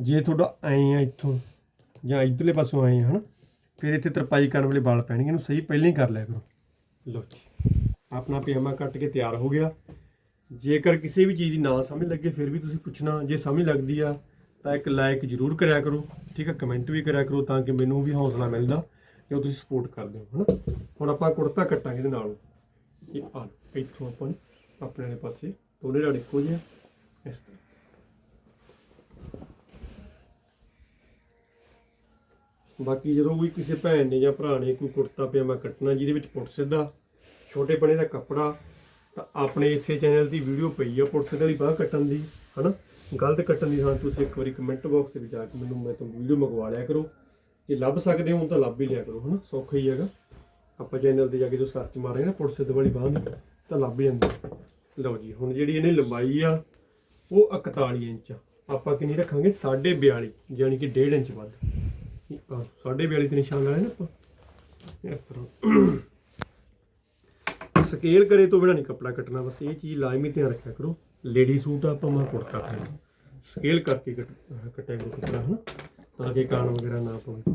ਜੇ ਤੁਹਾਡਾ ਐ ਆ ਇੱਥੋਂ ਜਾਂ ਇਧਰਲੇ ਪਾਸੋਂ ਆਏ ਆ ਹਨਾ? ਫਿਰ ਇੱਥੇ ਤਰਪਾਈ ਕਰਨ ਵੇਲੇ ਵਾਲ ਪੈਣਗੇ। ਇਹਨੂੰ ਸਹੀ ਪਹਿਲਾਂ ਹੀ ਕਰ ਲਿਆ ਕਰੋ। ਲਓ ਜੀ। ਆਪਣਾ ਪਜਾਮਾ ਕੱਟ ਕੇ ਤਿਆਰ ਹੋ ਗਿਆ। ਜੇਕਰ ਕਿਸੇ ਵੀ ਚੀਜ਼ ਦੀ ਨਾ ਸਮਝ ਲੱਗੇ ਫਿਰ ਵੀ ਤੁਸੀਂ ਪੁੱਛਣਾ। ਜੇ ਸਮਝ ਲੱਗਦੀ ਆ ਤਾਂ ਇੱਕ ਲਾਈਕ ਜ਼ਰੂਰ ਕਰਿਆ ਕਰੋ। ਠੀਕ ਆ? ਕਮੈਂਟ ਵੀ ਕਰਿਆ ਕਰੋ ਤਾਂ ਕਿ ਮੈਨੂੰ ਵੀ ਹੌਸਲਾ ਮਿਲਦਾ ਕਿ ਉਹ ਤੁਸੀਂ ਸਪੋਰਟ ਕਰਦੇ ਹੋ ਹਨਾ? ਹੁਣ ਆਪਾਂ ਕੁੜਤਾ ਕੱਟਾਂਗੇ ਇਹਦੇ ਨਾਲ। ਇਹ ਆ ਇੱਥੋਂ ਆਪਾਂ ਆਪਣੇ ਵਾਲੇ ਪਾਸੇ ਦੋਨੇ ਰੜ ਇੱਕੋ ਜਿਹੇ ਆ, ਇਸ ਤਰ੍ਹਾਂ ਬਾਕੀ ਜਦੋਂ ਕੋਈ ਕਿਸੇ ਭੈਣ ਨੇ ਜਾਂ ਭਰਾ ਨੇ ਕੋਈ ਕੁੜਤਾ ਪਜਾਮਾ ਕੱਟਣਾ ਜਿਹਦੇ ਵਿੱਚ ਪੁੱਟ ਸਿੱਧਾ ਛੋਟੇ ਪਣੇ ਦਾ ਕੱਪੜਾ ਤਾਂ ਆਪਣੇ ਇਸੇ ਚੈਨਲ ਦੀ ਵੀਡੀਓ ਪਈ ਆ ਪੁੱਟ ਸਿੱਧਾ ਦੀ ਬਾਹ ਕੱਟਣ ਦੀ ਹਨਾ? ਗਲਤ ਕੱਟਣ ਦੀ ਥਾਂ ਤੁਸੀਂ ਇੱਕ ਵਾਰੀ ਕਮੈਂਟ ਬਾਕਸ ਦੇ ਵਿੱਚ ਆ ਕੇ ਮੈਨੂੰ ਮੈਂ ਤੋਂ ਵੀਡੀਓ ਮੰਗਵਾ ਲਿਆ ਕਰੋ। ਜੇ ਲੱਭ ਸਕਦੇ ਹੋ ਤਾਂ ਲੱਭ ਹੀ ਲਿਆ ਕਰੋ ਹਨਾ? ਸੌਖਾ ਹੀ ਹੈਗਾ। ਆਪਾਂ ਚੈਨਲ ਤੇ ਜਾ ਕੇ ਜੋ ਸਰਚ ਮਾਰਾਂਗੇ ਨਾ ਪੁੱਟ ਸਿੱਧ ਵਾਲੀ ਬਾਹ ਤਾਂ ਲੱਭ ਜਾਂਦਾ। ਲਓ ਜੀ, ਹੁਣ ਜਿਹੜੀ ਇਹਨੇ ਲੰਬਾਈ ਆ, ਉਹ 41 ਇੰਚ ਆ। ਆਪਾਂ ਕਿੰਨੀ ਰੱਖਾਂਗੇ? 42.5 ਯਾਨੀ ਕਿ 1.5 ਇੰਚ ਵੱਧ। ਸਾਢੇ 42 ਤੇ ਨਿਸ਼ਾਨ ਲਾਇਆ ਨਾ ਆਪਾਂ? ਇਸ ਤਰ੍ਹਾਂ। ਸਕੇਲ ਕਰੇ ਤੋਂ ਬਿਨਾਂ ਨਹੀਂ ਕੱਪੜਾ ਕੱਟਣਾ, ਬਸ ਇਹ ਚੀਜ਼ ਲਾਜ਼ਮੀ ਧਿਆਨ ਰੱਖਿਆ ਕਰੋ। ਲੇਡੀ ਸੂਟ ਆ, ਆਪਾਂ ਮਾ ਕੁੜਤਾ ਪਾਇਆ। ਸਕੇਲ ਕਰਕੇ ਕੱਟ- ਕੱਟਿਆ ਕਰੋ ਕੱਪੜਾ ਹਨਾ? ਤਾਂ ਕਿ ਕਾਣ ਵਗੈਰਾ ਨਾ ਪਵੇ।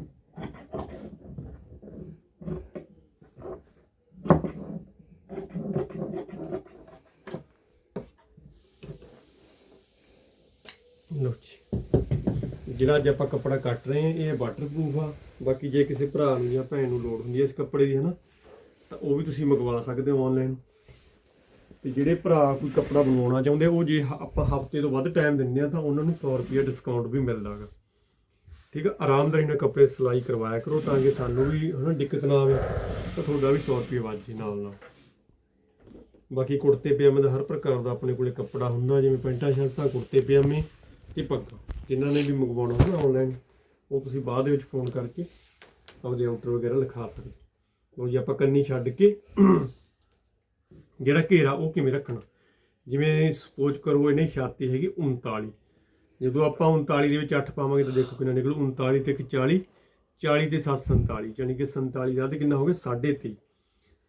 ਲਓ ਜੀ ਜਿਹੜਾ ਅੱਜ ਆਪਾਂ ਕੱਪੜਾ ਕੱਟ ਰਹੇ ਹਾਂ, ਇਹ ਵਾਟਰਪ੍ਰੂਫ ਆ। ਬਾਕੀ ਜੇ ਕਿਸੇ ਭਰਾ ਨੂੰ ਜਾਂ ਭੈਣ ਨੂੰ ਲੋੜ ਹੁੰਦੀ ਹੈ ਇਸ ਕੱਪੜੇ ਦੀ, ਹਨਾ, ਤਾਂ ਉਹ ਵੀ ਤੁਸੀਂ ਮੰਗਵਾ ਸਕਦੇ ਹੋ ਆਨਲਾਈਨ ਤੇ ਜਿਹੜੇ ਭਰਾ ਕੋਈ ਕੱਪੜਾ ਬਣਵਾਉਣਾ ਚਾਹੁੰਦੇ, ਉਹ ਜੇ ਹ- ਆਪਾਂ ਹਫ਼ਤੇ ਤੋਂ ਵੱਧ ਟਾਈਮ ਦਿੰਦੇ ਆ, ਤਾਂ ਉਹਨਾਂ ਨੂੰ 100 ਰੁਪਏ ਡਿਸਕਾਊਂਟ ਵੀ ਮਿਲਦਾ ਗਾ। ਠੀਕ ਆ? ਆਰਾਮਦਾਰੀ ਨਾਲ ਕੱਪੜੇ ਸਿਲਾਈ ਕਰਵਾਇਆ ਕਰੋ, ਤਾਂ ਕਿ ਸਾਨੂੰ ਵੀ, ਹਨਾ, ਦਿੱਕਤ ਨਾ ਆਵੇ, ਤਾਂ ਤੁਹਾਡਾ ਵੀ 100 ਰੁਪਏ ਵੱਧ ਜੇ ਨਾਲ ਨਾਲ। ਬਾਕੀ ਕੁੜਤੇ ਪਜਾਮੇ ਦਾ ਹਰ ਪ੍ਰਕਾਰ ਦਾ ਆਪਣੇ ਕੋਲੇ ਕੱਪੜਾ ਹੁੰਦਾ, ਜਿਵੇਂ ਪੈਂਟਾਂ ਸ਼ਰਟਾਂ ਕੁੜਤੇ ਪਜਾਮੇ ਤੇ ਪੱਗਾਂ ਜਿਨ੍ਹਾਂ ਨੇ ਵੀ ਮੰਗਵਾਉਣਾ ਹੈ ਨਾ ਆਨਲਾਈਨ ਉਹ ਤੁਸੀਂ ਬਾਅਦ ਦੇ ਵਿੱਚ ਫੋਨ ਕਰਕੇ ਆਪਦੇ ਆਊਟਰ ਵਗੈਰਾ ਲਿਖਾ ਸਕਦੇ ਲੋ ਜੇ, ਆਪਾਂ ਕੰਨੀ ਛੱਡ ਕੇ ਜਿਹੜਾ ਘੇਰਾ ਉਹ ਕਿਵੇਂ ਰੱਖਣਾ? ਜਿਵੇਂ ਸਪੋਜ਼ ਕਰੋ ਇਹਨੇ ਛਾਤੀ ਹੈਗੀ 39 ਜਦੋਂ ਆਪਾਂ 39 ਦੇ ਵਿੱਚ 8 ਪਾਵਾਂਗੇ ਤਾਂ ਦੇਖੋ ਕਿੰਨਾ ਨਿਕਲੂ 39 ਤੇ ਇੱਕ 40 40 ਤੇ 7 47 ਯਾਨੀ ਕਿ 47 ਦਾ ਤੇ ਕਿੰਨਾ ਹੋ ਗਿਆ? 23.5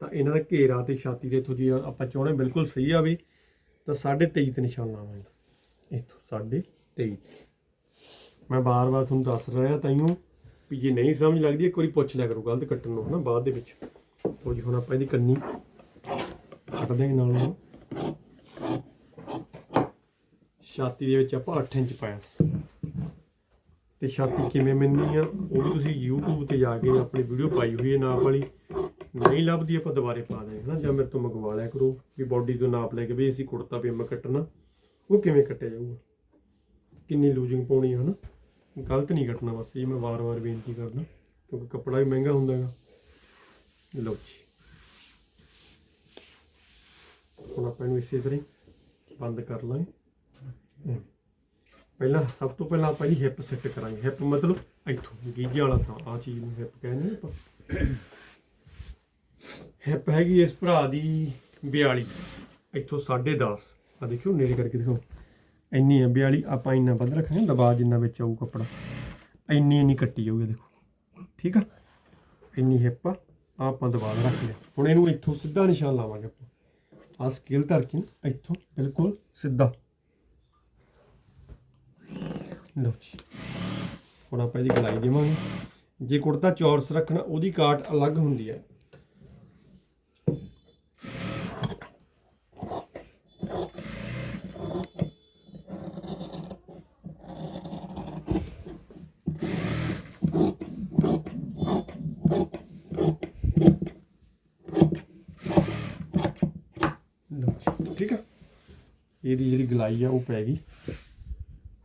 ਤਾਂ ਇਹਨਾਂ ਦਾ ਘੇਰਾ ਤੇ ਛਾਤੀ ਦੇ ਇੱਥੋਂ ਜੀ ਆਪਾਂ ਚਾਹੁੰਦੇ ਬਿਲਕੁਲ ਸਹੀ ਆਵੇ, ਤਾਂ 23.5 ਤੇ ਨਿਸ਼ਾਨ ਲਾਵਾਂਗੇ। ਇੱਥੋਂ 23.5 ਮੈਂ ਬਾਰ-ਬਾਰ ਤੁਹਾਨੂੰ ਦੱਸ ਰਿਹਾ ਤਾਈਓ ਵੀ ਜੇ ਨਹੀਂ ਸਮਝ ਲੱਗਦੀ, ਇੱਕ ਵਾਰੀ ਪੁੱਛ ਲਿਆ ਕਰੋ, ਗਲਤ ਕੱਟਣ ਨੂੰ, ਹਨਾ, ਬਾਅਦ ਦੇ ਵਿੱਚ। ਉਹ ਜੀ, ਹੁਣ ਆਪਾਂ ਇਹਦੀ ਕੰਨੀ ਕੱਟ ਦੇਂਗੇ ਨਾਲ ਨਾਲ ਛਾਤੀ ਦੇ ਵਿੱਚ ਆਪਾਂ 8 ਇੰਚ ਪਾਇਆ। ਤੇ ਛਾਤੀ ਕਿਵੇਂ ਮਿਲਣੀ ਆ, ਉਹ ਵੀ ਤੁਸੀਂ YouTube ਤੇ ਜਾ ਕੇ ਆਪਣੀ ਵੀਡੀਓ ਪਾਈ ਹੋਈ ਹੈ ਨਾਪ ਵਾਲੀ। ਨਹੀਂ ਲੱਭਦੀ, ਆਪਾਂ ਦੁਬਾਰੇ ਪਾ ਦਾਂਗੇ ਹਨਾ, ਜਾਂ ਮੇਰੇ ਤੋਂ ਮੰਗਵਾ ਲਿਆ ਕਰੋ ਵੀ ਬਾਡੀ ਤੋਂ ਨਾਪ ਲੈ ਕੇ ਵੀ ਅਸੀਂ ਕੁੜਤਾ, ਪਜਾਮਾ ਕੱਟਣਾ। ਉਹ ਕਿਵੇਂ ਕੱਟਿਆ ਜਾਊਗਾ? ਕਿੰਨੀ ਲੂਜ਼ਿੰਗ ਪਾਉਣੀ ਹੈ ਹਨਾ। ਗਲਤ ਨਹੀਂ ਕੱਟਣਾ ਬਸ ਇਹ ਮੈਂ ਵਾਰ-ਵਾਰ ਬੇਨਤੀ ਕਰਦਾ ਕਿਉਂਕਿ ਕੱਪੜਾ ਵੀ ਮਹਿੰਗਾ ਹੁੰਦਾ ਹੈਗਾ। ਲਓ ਜੀ। ਹੁਣ ਆਪਾਂ ਇਹਨੂੰ ਇਸੇ ਤਰ੍ਹਾਂ ਬੰਦ ਕਰ ਲਾਂਗੇ। ਪਹਿਲਾਂ ਸਭ ਤੋਂ ਪਹਿਲਾਂ ਆਪਾਂ ਇਹਦੀ ਹਿੱਪ ਸੈੱਟ ਕਰਾਂਗੇ। ਹਿੱਪ ਮਤਲਬ ਇੱਥੋਂ ਗੀਜੇ ਵਾਲਾ ਤਾਂ ਆ ਚੀਜ਼ ਨੂੰ ਹਿੱਪ ਕਹਿੰਦੇ ਆਪਾਂ। ਹਿੱਪ ਹੈਗੀ ਇਸ ਭਰਾ ਦੀ 42 ਇੱਥੋਂ 10.5 ਆ ਦੇਖਿਓ ਨੇੜੇ ਕਰਕੇ ਦਿਖਾਓ। ਇੰਨੀ ਹੈ 42 ਆਪਾਂ ਇੰਨਾ ਵੱਧ ਰੱਖਾਂਗੇ ਦਬਾ ਜਿੰਨਾ ਵਿੱਚ ਆਊ ਕੱਪੜਾ। ਇੰਨੀ ਇੰਨੀ ਕੱਟੀ ਜਾਊਗੀ ਦੇਖੋ। ਠੀਕ ਆ? ਇੰਨੀ ਹਿੱਪ ਆਹ ਆਪਾਂ ਦਬਾ ਰੱਖ ਲਿਆ ਹੁਣ ਇਹਨੂੰ ਇੱਥੋਂ ਸਿੱਧਾ ਨਿਸ਼ਾਨ ਲਾਵਾਂਗੇ ਆਪਾਂ। ਆ ਸਕੇਲ ਧਰ ਕੇ ਇੱਥੋਂ ਬਿਲਕੁਲ ਸਿੱਧਾ। ਲਓ ਜੀ। ਹੁਣ ਆਪਾਂ ਇਹਦੀ ਗਲਾਈ ਦੇਵਾਂਗੇ। ਜੇ ਕੁੜਤਾ ਚੌਰਸ ਰੱਖਣਾ, ਉਹਦੀ ਕਾਟ ਅਲੱਗ ਹੁੰਦੀ ਹੈ ਲਓ ਜੀ, ਠੀਕ ਆ ਇਹਦੀ ਜਿਹੜੀ ਗਲਾਈ ਆ ਉਹ ਪੈ ਗਈ।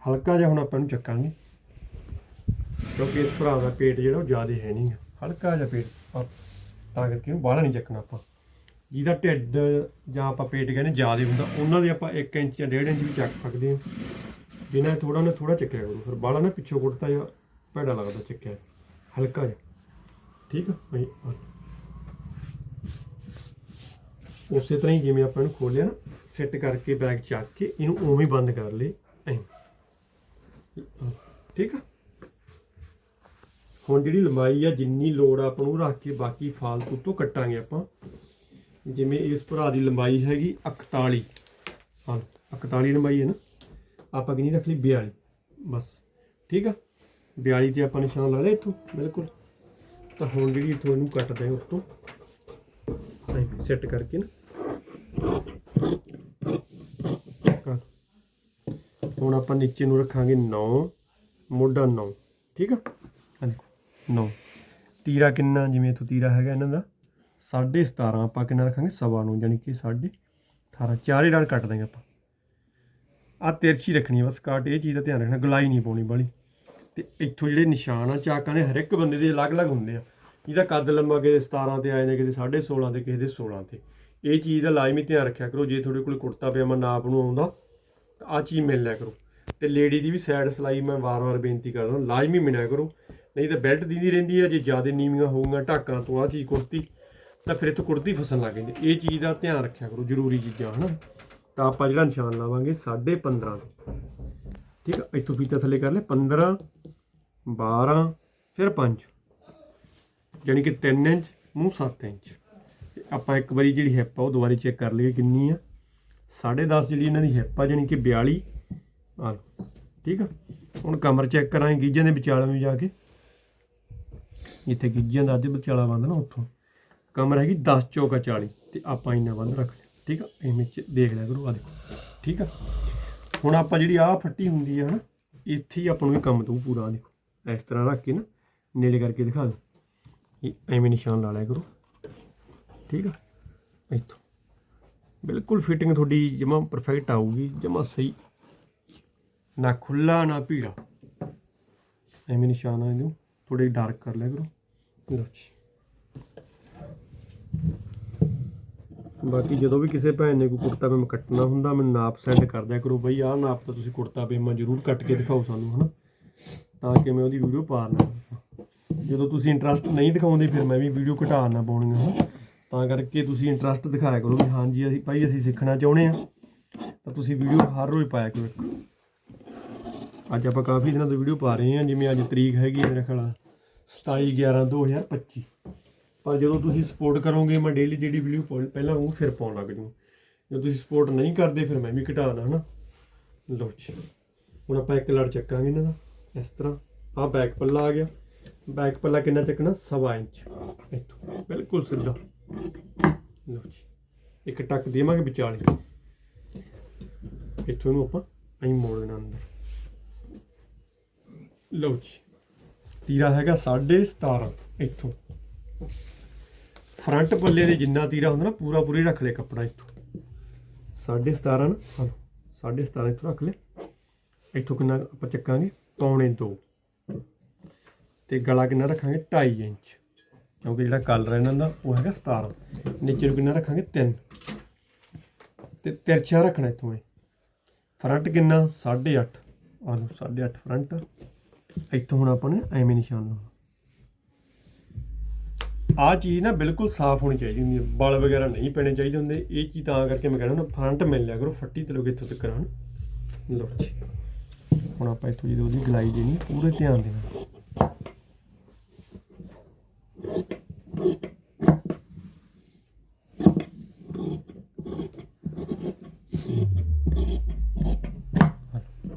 ਹਲਕਾ ਜਿਹਾ ਹੁਣ ਆਪਾਂ ਨੂੰ ਚੱਕਾਂਗੇ। ਕਿਉਂਕਿ ਇਸ ਭਰਾ ਦਾ ਪੇਟ ਜਿਹੜਾ ਉਹ ਜ਼ਿਆਦਾ ਹੈ ਨਹੀਂ। ਹਲਕਾ ਜਿਹਾ ਪੇਟ ਆ- ਤਾਂ ਕਰਕੇ ਉਹਨੂੰ ਬਾਹਲਾ ਨਹੀਂ ਚੱਕਣਾ ਆਪਾਂ। ਜਿਹਦਾ ਢਿੱਡ ਜਾਂ ਆਪਾਂ ਪੇਟ ਕਹਿੰਦੇ ਜ਼ਿਆਦਾ ਹੁੰਦਾ, ਉਹਨਾਂ ਦੇ ਆਪਾਂ 1 ਇੰਚ ਜਾਂ 1.5 ਇੰਚ ਵੀ ਚੱਕ ਸਕਦੇ ਹਾਂ। ਬਿਨਾਂ ਥੋੜਾ ਨਾ ਥੋੜਾ ਚੱਕਿਆ ਕਰੋ। ਫਿਰ ਬਾਹਲਾ ਨਾ ਪਿੱਛੋਂ ਕੁੜਤਾ ਜਾਂ ਭੈੜਾ ਲੱਗਦਾ ਚੱਕਿਆ। ਹਲਕਾ ਜਿਹਾ। ਠੀਕ ਆ? ਅਸੀਂ ਉਸੇ ਤਰ੍ਹਾਂ ਹੀ ਜਿਵੇਂ ਆਪਾਂ ਇਹਨੂੰ ਖੋਲਿਆ ਨਾ ਸੈੱਟ ਕਰਕੇ ਬੈਗ ਚੱਕ ਕੇ ਇਹਨੂੰ ਉਵੇਂ ਹੀ ਬੰਦ ਕਰ ਲਏ। ਐਂ। ਠੀਕ ਆ? ਹੁਣ ਜਿਹੜੀ ਲੰਬਾਈ ਆ, ਜਿੰਨੀ ਲੋੜ ਆ ਆਪਾਂ ਨੂੰ ਰੱਖ ਕੇ ਬਾਕੀ ਫਾਲਤੂ ਤੋਂ ਕੱਟਾਂਗੇ ਆਪਾਂ। ਜਿਵੇਂ ਇਸ ਭਰਾ ਦੀ ਲੰਬਾਈ ਹੈਗੀ 41 ਹਾਂ 41 ਲੰਬਾਈ ਹੈ ਨਾ। ਆਪਾਂ ਕਿੰਨੀ ਰੱਖ ਲਈ? 42 ਬਸ। ਠੀਕ ਆ? 42 ਤੇ ਆਪਾਂ ਨਿਸ਼ਾਨ ਲਾ ਲਿਆ ਇੱਥੋਂ, ਬਿਲਕੁਲ। ਤਾਂ ਹੁਣ ਜਿਹੜੀ ਇੱਥੋਂ ਇਹਨੂੰ ਕੱਟਦੇ ਆ ਉੱਤੋਂ। ਸੈੱਟ ਕਰਕੇ ਨਾ ਕਰ। ਹੁਣ ਆਪਾਂ ਨੀਚੇ ਨੂੰ ਰੱਖਾਂਗੇ 9 ਮੋਢਾ 9 ਠੀਕ ਆ? ਆ ਦੇਖੋ 9 ਤੀਰਾ ਕਿੰਨਾ ਜਿਵੇਂ ਇੱਥੋਂ ਤੀਰਾ ਹੈਗਾ ਇਹਨਾਂ ਦਾ? 17.5 ਆਪਾਂ ਕਿੰਨਾ ਰੱਖਾਂਗੇ? ਸਵਾ ਨੂੰ ਯਾਨੀ ਕਿ 18.5 ਚਾਰੇ ਨਾਲ ਕੱਟ ਦਾਂਗੇ ਆਪਾਂ। ਆ ਤਿਰਛੀ ਰੱਖਣੀ ਬਸ ਕਾਟ ਇਹ ਚੀਜ਼ ਦਾ ਧਿਆਨ ਰੱਖਣਾ ਗਲਾਈ ਨਹੀਂ ਪਾਉਣੀ ਬਾਲੀ। ਤੇ ਇੱਥੋਂ ਜਿਹੜੇ ਨਿਸ਼ਾਨ ਆ ਚਾਕਾਂ ਦੇ ਹਰ ਇੱਕ ਬੰਦੇ ਦੇ ਅਲੱਗ-ਅਲੱਗ ਹੁੰਦੇ ਆ। ਜਿਹਦਾ ਕੱਦ ਲੰਮਾ ਕਿਸੇ ਦੇ 17 ਤੇ ਆਏ ਨੇ ਕਿਸੇ 16.5 ਤੇ ਕਿਸੇ ਦੇ 16 ਤੇ। ਇਹ ਚੀਜ਼ ਦਾ ਲਾਜ਼ਮੀ ਧਿਆਨ ਰੱਖਿਆ ਕਰੋ ਜੇ ਤੁਹਾਡੇ ਕੋਲ ਕੁੜਤਾ ਪਜਾਮਾ ਨਾਪ ਨੂੰ ਆਉਂਦਾ ਤਾਂ ਆ ਚੀਜ਼ ਮਿਲ ਲਿਆ ਕਰੋ। ਤੇ ਲੇਡੀ ਦੀ ਵੀ ਸਾਈਡ ਸਲਾਈ ਮੈਂ ਵਾਰ-ਵਾਰ ਬੇਨਤੀ ਕਰਦਾ, ਲਾਜ਼ਮੀ ਮਿਲਿਆ ਕਰੋ। ਨਹੀਂ ਤਾਂ ਬੈਲਟ ਦੀਦੀ ਰਹਿੰਦੀ ਹੈ ਜੇ ਜ਼ਿਆਦਾ ਨੀਵੀਆਂ ਹੋਊਗੀਆਂ, ਢਾਕਾਂ ਤੋਂ ਆ ਚੀਜ਼ ਕੁੜਤੀ, ਤਾਂ ਫਿਰ ਇੱਥੋਂ ਕੁੜਤੀ ਫਸਣ ਲੱਗ ਜਾਂਦੀ। ਇਹ ਚੀਜ਼ ਦਾ ਧਿਆਨ ਰੱਖਿਆ ਕਰੋ, ਜ਼ਰੂਰੀ ਚੀਜ਼ਾਂ, ਹਨਾ? ਤਾਂ ਆਪਾਂ ਜਿਹੜਾ ਨਿਸ਼ਾਨ ਲਾਵਾਂਗੇ 15.5 ਤੋਂ। ਠੀਕ ਆ? ਇੱਥੋਂ ਫੀਤਾ ਥੱਲੇ ਕਰ ਲੈ 15 12 ਫਿਰ 5 ਯਾਨੀ ਕਿ 3 ਇੰਚ, ਮੂੰਹ 7 ਇੰਚ। ਤੇ ਆਪਾਂ ਇੱਕ ਵਾਰੀ ਜਿਹੜੀ ਹਿੱਪ ਆ, ਉਹ ਦੁਬਾਰੇ ਚੈੱਕ ਕਰ ਲਈਏ ਕਿੰਨੀ ਆ। 10.5 ਜਿਹੜੀ ਇਹਨਾਂ ਦੀ ਹਿੱਪ ਆ ਯਾਨੀ ਕਿ 42 ਆ ਲਓ। ਠੀਕ ਆ? ਹੁਣ ਕਮਰ ਚੈੱਕ ਕਰਾਂਗੇ ਗੀਜਿਆਂ ਦੇ ਵਿਚਾਲੇ ਨੂੰ ਜਾ ਕੇ। ਜਿੱਥੇ ਗੀਜਿਆਂ ਦਾ ਅੱਧੇ ਵਿਚਾਲਾ ਬੰਦ ਨਾ ਉੱਥੋਂ। ਕਮਰ ਹੈਗੀ 10 ਚੌਕਾ 40 ਤੇ ਆਪਾਂ ਇੰਨਾ ਬੰਦ ਰੱਖ ਲਿਆ। ਠੀਕ ਆ? ਇਵੇਂ ਚ ਦੇਖ ਲਿਆ ਕਰੋ ਆ ਦੇਖੋ। ਠੀਕ ਆ? ਹੁਣ ਆਪਾਂ ਜਿਹੜੀ ਆਹ ਫੱਟੀ ਹੁੰਦੀ ਆ ਹਨਾ ਇੱਥੇ ਹੀ ਆਪਾਂ ਨੂੰ ਇਹ ਕੰਮ ਤੋਂ ਪੂਰਾ, ਆਹ ਦੇਖੋ। ਇਸ ਤਰ੍ਹਾਂ ਰੱਖ ਕੇ ਨਾ, ਨੇੜੇ ਕਰਕੇ ਦਿਖਾ ਦਿਓ ਇਹ ਐਵੇਂ ਨਿਸ਼ਾਨ ਲਾ ਲਿਆ ਕਰੋ। ਠੀਕ ਆ? ਇੱਥੋਂ। ਬਿਲਕੁਲ ਫਿਟਿੰਗ ਤੁਹਾਡੀ ਜਮਾ ਪਰਫੈਕਟ ਆਊਗੀ, ਜਮਾ ਸਹੀ। ਨਾ ਖੁੱਲਾ ਨਾ ਭੀੜਾ। ਐਵੇਂ ਨਿਸ਼ਾਨ ਆ ਇਹਨੂੰ ਥੋੜੇ ਡਾਰਕ ਕਰ ਲਿਆ ਕਰੋ। ਲਓ ਜੀ। ਬਾਕੀ ਜਦੋਂ ਵੀ ਕਿਸੇ ਭੈਣ ਨੇ ਕੋਈ ਕੁੜਤਾ ਪਜਾਮਾ ਕੱਟਣਾ ਹੁੰਦਾ, ਮੈਨੂੰ ਨਾਪ ਸੈਂਡ ਕਰ ਦਿਆ ਕਰੋ ਬਈ, ਆਹ ਨਾਪ ਤਾਂ ਤੁਸੀਂ ਕੁੜਤਾ ਪੇਮਾ ਜ਼ਰੂਰ ਕੱਟ ਕੇ ਦਿਖਾਓ ਸਾਨੂੰ, ਹਨਾ? ਤਾਂ ਕਿ ਮੈਂ ਉਹਦੀ ਵੀਡੀਓ ਪਾ ਲਵਾਂ ਜਦੋਂ ਤੁਸੀਂ ਇੰਟਰਸਟ ਨਹੀਂ ਦਿਖਾਉਂਦੇ, ਫਿਰ ਮੈਂ ਵੀ ਵੀਡੀਓ ਘਟਾ ਨਾ ਪਾਉਣੀ ਹਨਾ? ਤਾਂ ਕਰਕੇ ਤੁਸੀਂ ਇੰਟਰਸਟ ਦਿਖਾਇਆ ਕਰੋ ਵੀ ਹਾਂਜੀ ਅਸੀਂ ਭਾਈ, ਅਸੀਂ ਸਿੱਖਣਾ ਚਾਹੁੰਦੇ ਆ ਤਾਂ ਤੁਸੀਂ ਵੀਡੀਓ ਹਰ ਰੋਜ਼ ਪਾਇਆ ਕਰੋ ਅੱਜ ਆਪਾਂ ਕਾਫੀ ਦਿਨਾਂ ਤੋਂ ਵੀਡੀਓ ਪਾ ਰਹੇ ਹਾਂ, ਜਿਵੇਂ ਅੱਜ ਤਰੀਕ ਹੈਗੀ ਮੇਰੇ ਖਿਆਲ 27 11 2025 ਪਰ ਜਦੋਂ ਤੁਸੀਂ ਸਪੋਰਟ ਕਰੋਗੇ, ਮੈਂ ਡੇਲੀ ਜਿਹੜੀ ਵੀਡੀਓ ਪਹਿਲਾਂ ਉਹ ਫਿਰ ਪਾਉਣ ਲੱਗ ਜੂ ਜੇ ਤੁਸੀਂ ਸਪੋਰਟ ਨਹੀਂ ਕਰਦੇ, ਫਿਰ ਮੈਂ ਵੀ ਘਟਾਣਾ ਹਨਾ? ਲੋ ਜੀ। ਹੁਣ ਆਪਾਂ ਇੱਕ ਲੜ ਚੱਕਾਂਗੇ ਇਹਨਾਂ ਦਾ, ਇਸ ਤਰ੍ਹਾਂ। ਆਹ ਬੈਕ ਪੱਲਾ ਆ ਗਿਆ। ਬੈਕ ਪੱਲਾ ਕਿੰਨਾ ਚੱਕਣਾ? ਸਵਾ ਇੰਚ। ਇੱਥੋਂ। ਬਿਲਕੁਲ ਸਿੱਧਾ। ਲਓ ਜੀ। ਇੱਕ ਟੱਕ ਦੇਵਾਂਗੇ ਵਿਚਾਲੇ। ਇੱਥੋਂ ਨੂੰ ਆਪਾਂ ਐਂ ਮੋੜ ਦੇਣਾ ਅੰਦਰ। ਲਓ ਜੀ। ਤੀਰਾ ਹੈਗਾ 17.5 ਇੱਥੋਂ। ਫਰੰਟ ਪੱਲੇ ਦੇ ਜਿੰਨਾ ਤੀਰਾ ਹੁੰਦਾ ਨਾ, ਪੂਰਾ ਪੂਰੀ ਰੱਖ ਲੈ ਕੱਪੜਾ ਇੱਥੋਂ। 17.5 ਨਾ, ਹਾਂ 17.5 ਇੱਥੋਂ ਰੱਖ ਲੈ। ਇੱਥੋਂ ਕਿੰਨਾ ਆਪਾਂ ਚੱਕਾਂਗੇ? ਪੌਣੇ 2 ਤੇ ਗਲਾ ਕਿੰਨਾ ਰੱਖਾਂਗੇ? 2.5 ਇੰਚ। ਕਿਉਂਕਿ ਜਿਹੜਾ ਕਲਰ ਇਹਨਾਂ ਦਾ, ਉਹ ਹੈਗਾ 17 ਨੀਚੇ ਨੂੰ ਕਿੰਨਾ ਰੱਖਾਂਗੇ? 3 ਤੇ ਤਿਰਛਾ ਰੱਖਣਾ ਇੱਥੋਂ ਇਹ। ਫਰੰਟ ਕਿੰਨਾ? 8.5 ਆ ਲਓ 8.5 ਫਰੰਟ ਇੱਥੋਂ ਹੁਣ ਆਪਾਂ ਨੇ ਐਵੇਂ ਨਿਸ਼ਾਨ ਲਾਉਣਾ। ਆ ਚੀਜ਼ ਨਾ ਬਿਲਕੁਲ ਸਾਫ਼ ਹੋਣੀ ਚਾਹੀਦੀ ਹੁੰਦੀ ਹੈ। ਬਲ ਵਗੈਰਾ ਨਹੀਂ ਪੈਣੇ ਚਾਹੀਦੇ ਹੁੰਦੇ। ਇਹ ਚੀਜ਼ ਤਾਂ ਕਰਕੇ ਮੈਂ ਕਹਿੰਦਾ ਨਾ ਫਰੰਟ ਮਿਲ ਲਿਆ ਕਰੋ, ਫੱਟੀ ਤੇ ਲੋਕ ਇੱਥੋਂ ਤੱਕ ਹਨ ਲਓ ਜੀ। ਹੁਣ ਆਪਾਂ ਇੱਥੋਂ ਜਦੋਂ ਉਹਦੀ ਗਲਾਈ ਦੇਣੀ ਪੂਰੇ ਧਿਆਨ ਦੇਣਾ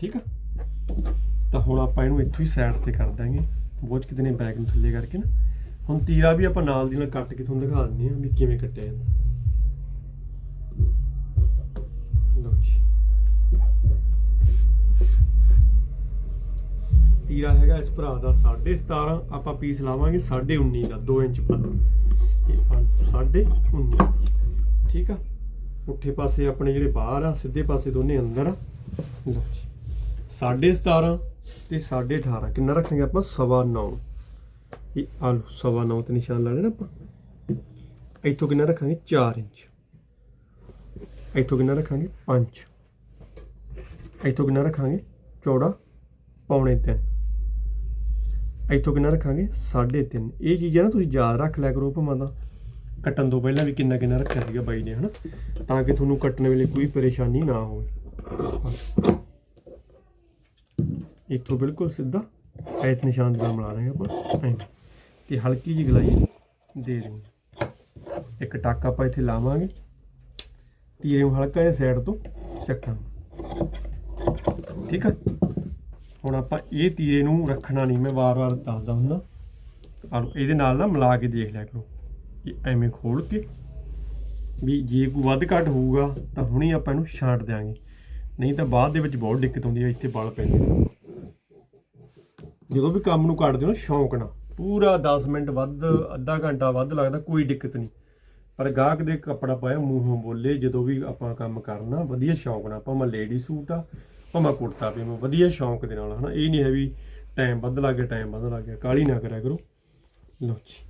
ਠੀਕ ਆ ਤਾਂ ਹੁਣ ਆਪਾਂ ਇਹਨੂੰ ਇੱਥੋਂ ਹੀ ਸਾਈਡ ਤੇ ਕਰ ਦਾਂਗੇ ਬੋਝ ਕਿਤੇ ਨੇ ਬੈਕ ਨੂੰ ਥੱਲੇ ਕਰਕੇ ਨਾ। ਹੁਣ ਤੀਰਾ ਵੀ ਆਪਾਂ ਨਾਲ ਦੀ ਨਾਲ ਕੱਟ ਕੇ ਤੁਹਾਨੂੰ ਦਿਖਾ ਦਿੰਦੇ ਆ ਵੀ ਕਿਵੇਂ ਕੱਟਿਆ ਜਾਂਦਾ। ਲਓ ਜੀ। ਤੀਰਾ ਹੈਗਾ ਇਸ ਭਰਾ ਦਾ 17.5 ਆਪਾਂ ਪੀਸ ਲਾਵਾਂਗੇ 19.5 ਦਾ 2 ਇੰਚ ਪੱਲਾ। ਇਹ 19.5 ਠੀਕ ਆ? ਪੁੱਠੇ ਪਾਸੇ ਆਪਣੇ ਜਿਹੜੇ ਬਾਹਰ ਆ, ਸਿੱਧੇ ਪਾਸੇ ਦੋਨੇ ਅੰਦਰ ਆ। ਲਓ ਜੀ। 17.5 ਤੇ 18.5 ਕਿੰਨਾ ਰੱਖਾਂਗੇ ਆਪਾਂ? ਸਵਾ 9 ਇਹ ਆਲੂ, ਸਵਾ 9 ਤੇ ਨਿਸ਼ਾਨ ਲਾ ਲੈਣਾ ਆਪਾਂ। ਇੱਥੋਂ ਕਿੰਨਾ ਰੱਖਾਂਗੇ? 4 ਇੰਚ। ਇੱਥੋਂ ਕਿੰਨਾ ਰੱਖਾਂਗੇ? 5 ਇੱਥੋਂ ਕਿੰਨਾ ਰੱਖਾਂਗੇ? ਚੌੜਾ ਪੌਣੇ 3 ਇੱਥੋਂ ਕਿੰਨਾ ਰੱਖਾਂਗੇ? 3.5 ਇਹ ਚੀਜ਼ਾਂ ਨਾ, ਤੁਸੀਂ ਯਾਦ ਰੱਖ ਲਿਆ ਕਰੋ ਭਾਵੇਂ ਤਾਂ ਕੱਟਣ ਤੋਂ ਪਹਿਲਾਂ ਵੀ ਕਿੰਨਾ ਕਿੰਨਾ ਰੱਖਿਆ ਸੀਗਾ ਬਾਈ ਨੇ, ਹਨਾ? ਤਾਂ ਕਿ ਤੁਹਾਨੂੰ ਕੱਟਣ ਵੇਲੇ ਕੋਈ ਪਰੇਸ਼ਾਨੀ ਨਾ ਹੋਵੇ। ਇੱਥੋਂ ਬਿਲਕੁਲ ਸਿੱਧਾ ਇਸ ਨਿਸ਼ਾਨ ਦੇ ਨਾਲ ਮਿਲਾ ਦਾਂਗੇ ਆਪਾਂ। ਐਂ ਤੇ ਹਲਕੀ ਜਿਹੀ ਗਲਾਈ ਦੇ ਦੇਣੀ ਇੱਕ ਟੱਕ ਆਪਾਂ ਇੱਥੇ ਲਾਵਾਂਗੇ। ਤੀਰੇ ਨੂੰ ਹਲਕਾ ਜਿਹਾ ਸਾਈਡ ਤੋਂ ਚੱਕਾਂਗੇ। ਠੀਕ ਆ? ਹੁਣ ਆਪਾਂ ਇਹ ਤੀਰੇ ਨੂੰ ਰੱਖਣਾ ਨਹੀਂ, ਮੈਂ ਵਾਰ-ਵਾਰ ਦੱਸਦਾ ਹੁੰਦਾ। ਔਰ ਇਹਦੇ ਨਾਲ ਨਾ ਮਿਲਾ ਕੇ ਦੇਖ ਲਿਆ ਕਰੋ। ਇਹ ਐਵੇਂ ਖੋਲ ਕੇ ਵੀ ਜੇ ਕੋਈ ਵੱਧ ਘੱਟ ਹੋਊਗਾ ਤਾਂ ਹੁਣੇ ਆਪਾਂ ਇਹਨੂੰ ਛਾਂਟ ਦਿਆਂਗੇ। ਨਹੀਂ ਤਾਂ ਬਾਅਦ ਦੇ ਵਿੱਚ ਬਹੁਤ ਦਿੱਕਤ ਆਉਂਦੀ ਹੈ ਇੱਥੇ ਬਲ ਪੈਂਦੇ ਜਦੋਂ ਵੀ ਕੰਮ ਨੂੰ ਕੱਢਦੇ ਹੋ ਸ਼ੌਂਕ ਨਾਲ। ਪੂਰਾ 10 ਮਿੰਟ ਵੱਧ, ਅੱਧਾ ਘੰਟਾ ਵੱਧ ਲੱਗਦਾ, ਕੋਈ ਦਿੱਕਤ ਨਹੀਂ। ਪਰ ਗਾਹਕ ਦੇ ਕੱਪੜਾ ਪਾਇਆ ਮੂੰਹੋਂ ਬੋਲੇ, ਜਦੋਂ ਵੀ ਆਪਾਂ ਕੰਮ ਕਰਨਾ, ਵਧੀਆ ਸ਼ੌਂਕ ਨਾਲ, ਭਾਵੇਂ ਲੇਡੀ ਸੂਟ ਆ, ਭਾਵੇਂ ਕੁੜਤਾ ਪਜਾਮਾ, ਵਧੀਆ ਸ਼ੌਂਕ ਦੇ ਨਾਲ, ਹਨਾ। ਇਹ ਨਹੀਂ ਹੈ ਵੀ ਟਾਈਮ ਵੱਧ ਲੱਗ ਗਿਆ ਟਾਈਮ ਵੱਧ ਲੱਗ ਗਿਆ ਕਾਲੀ ਨਾ ਕਰਿਆ ਕਰੋ। ਲਓ ਜੀ,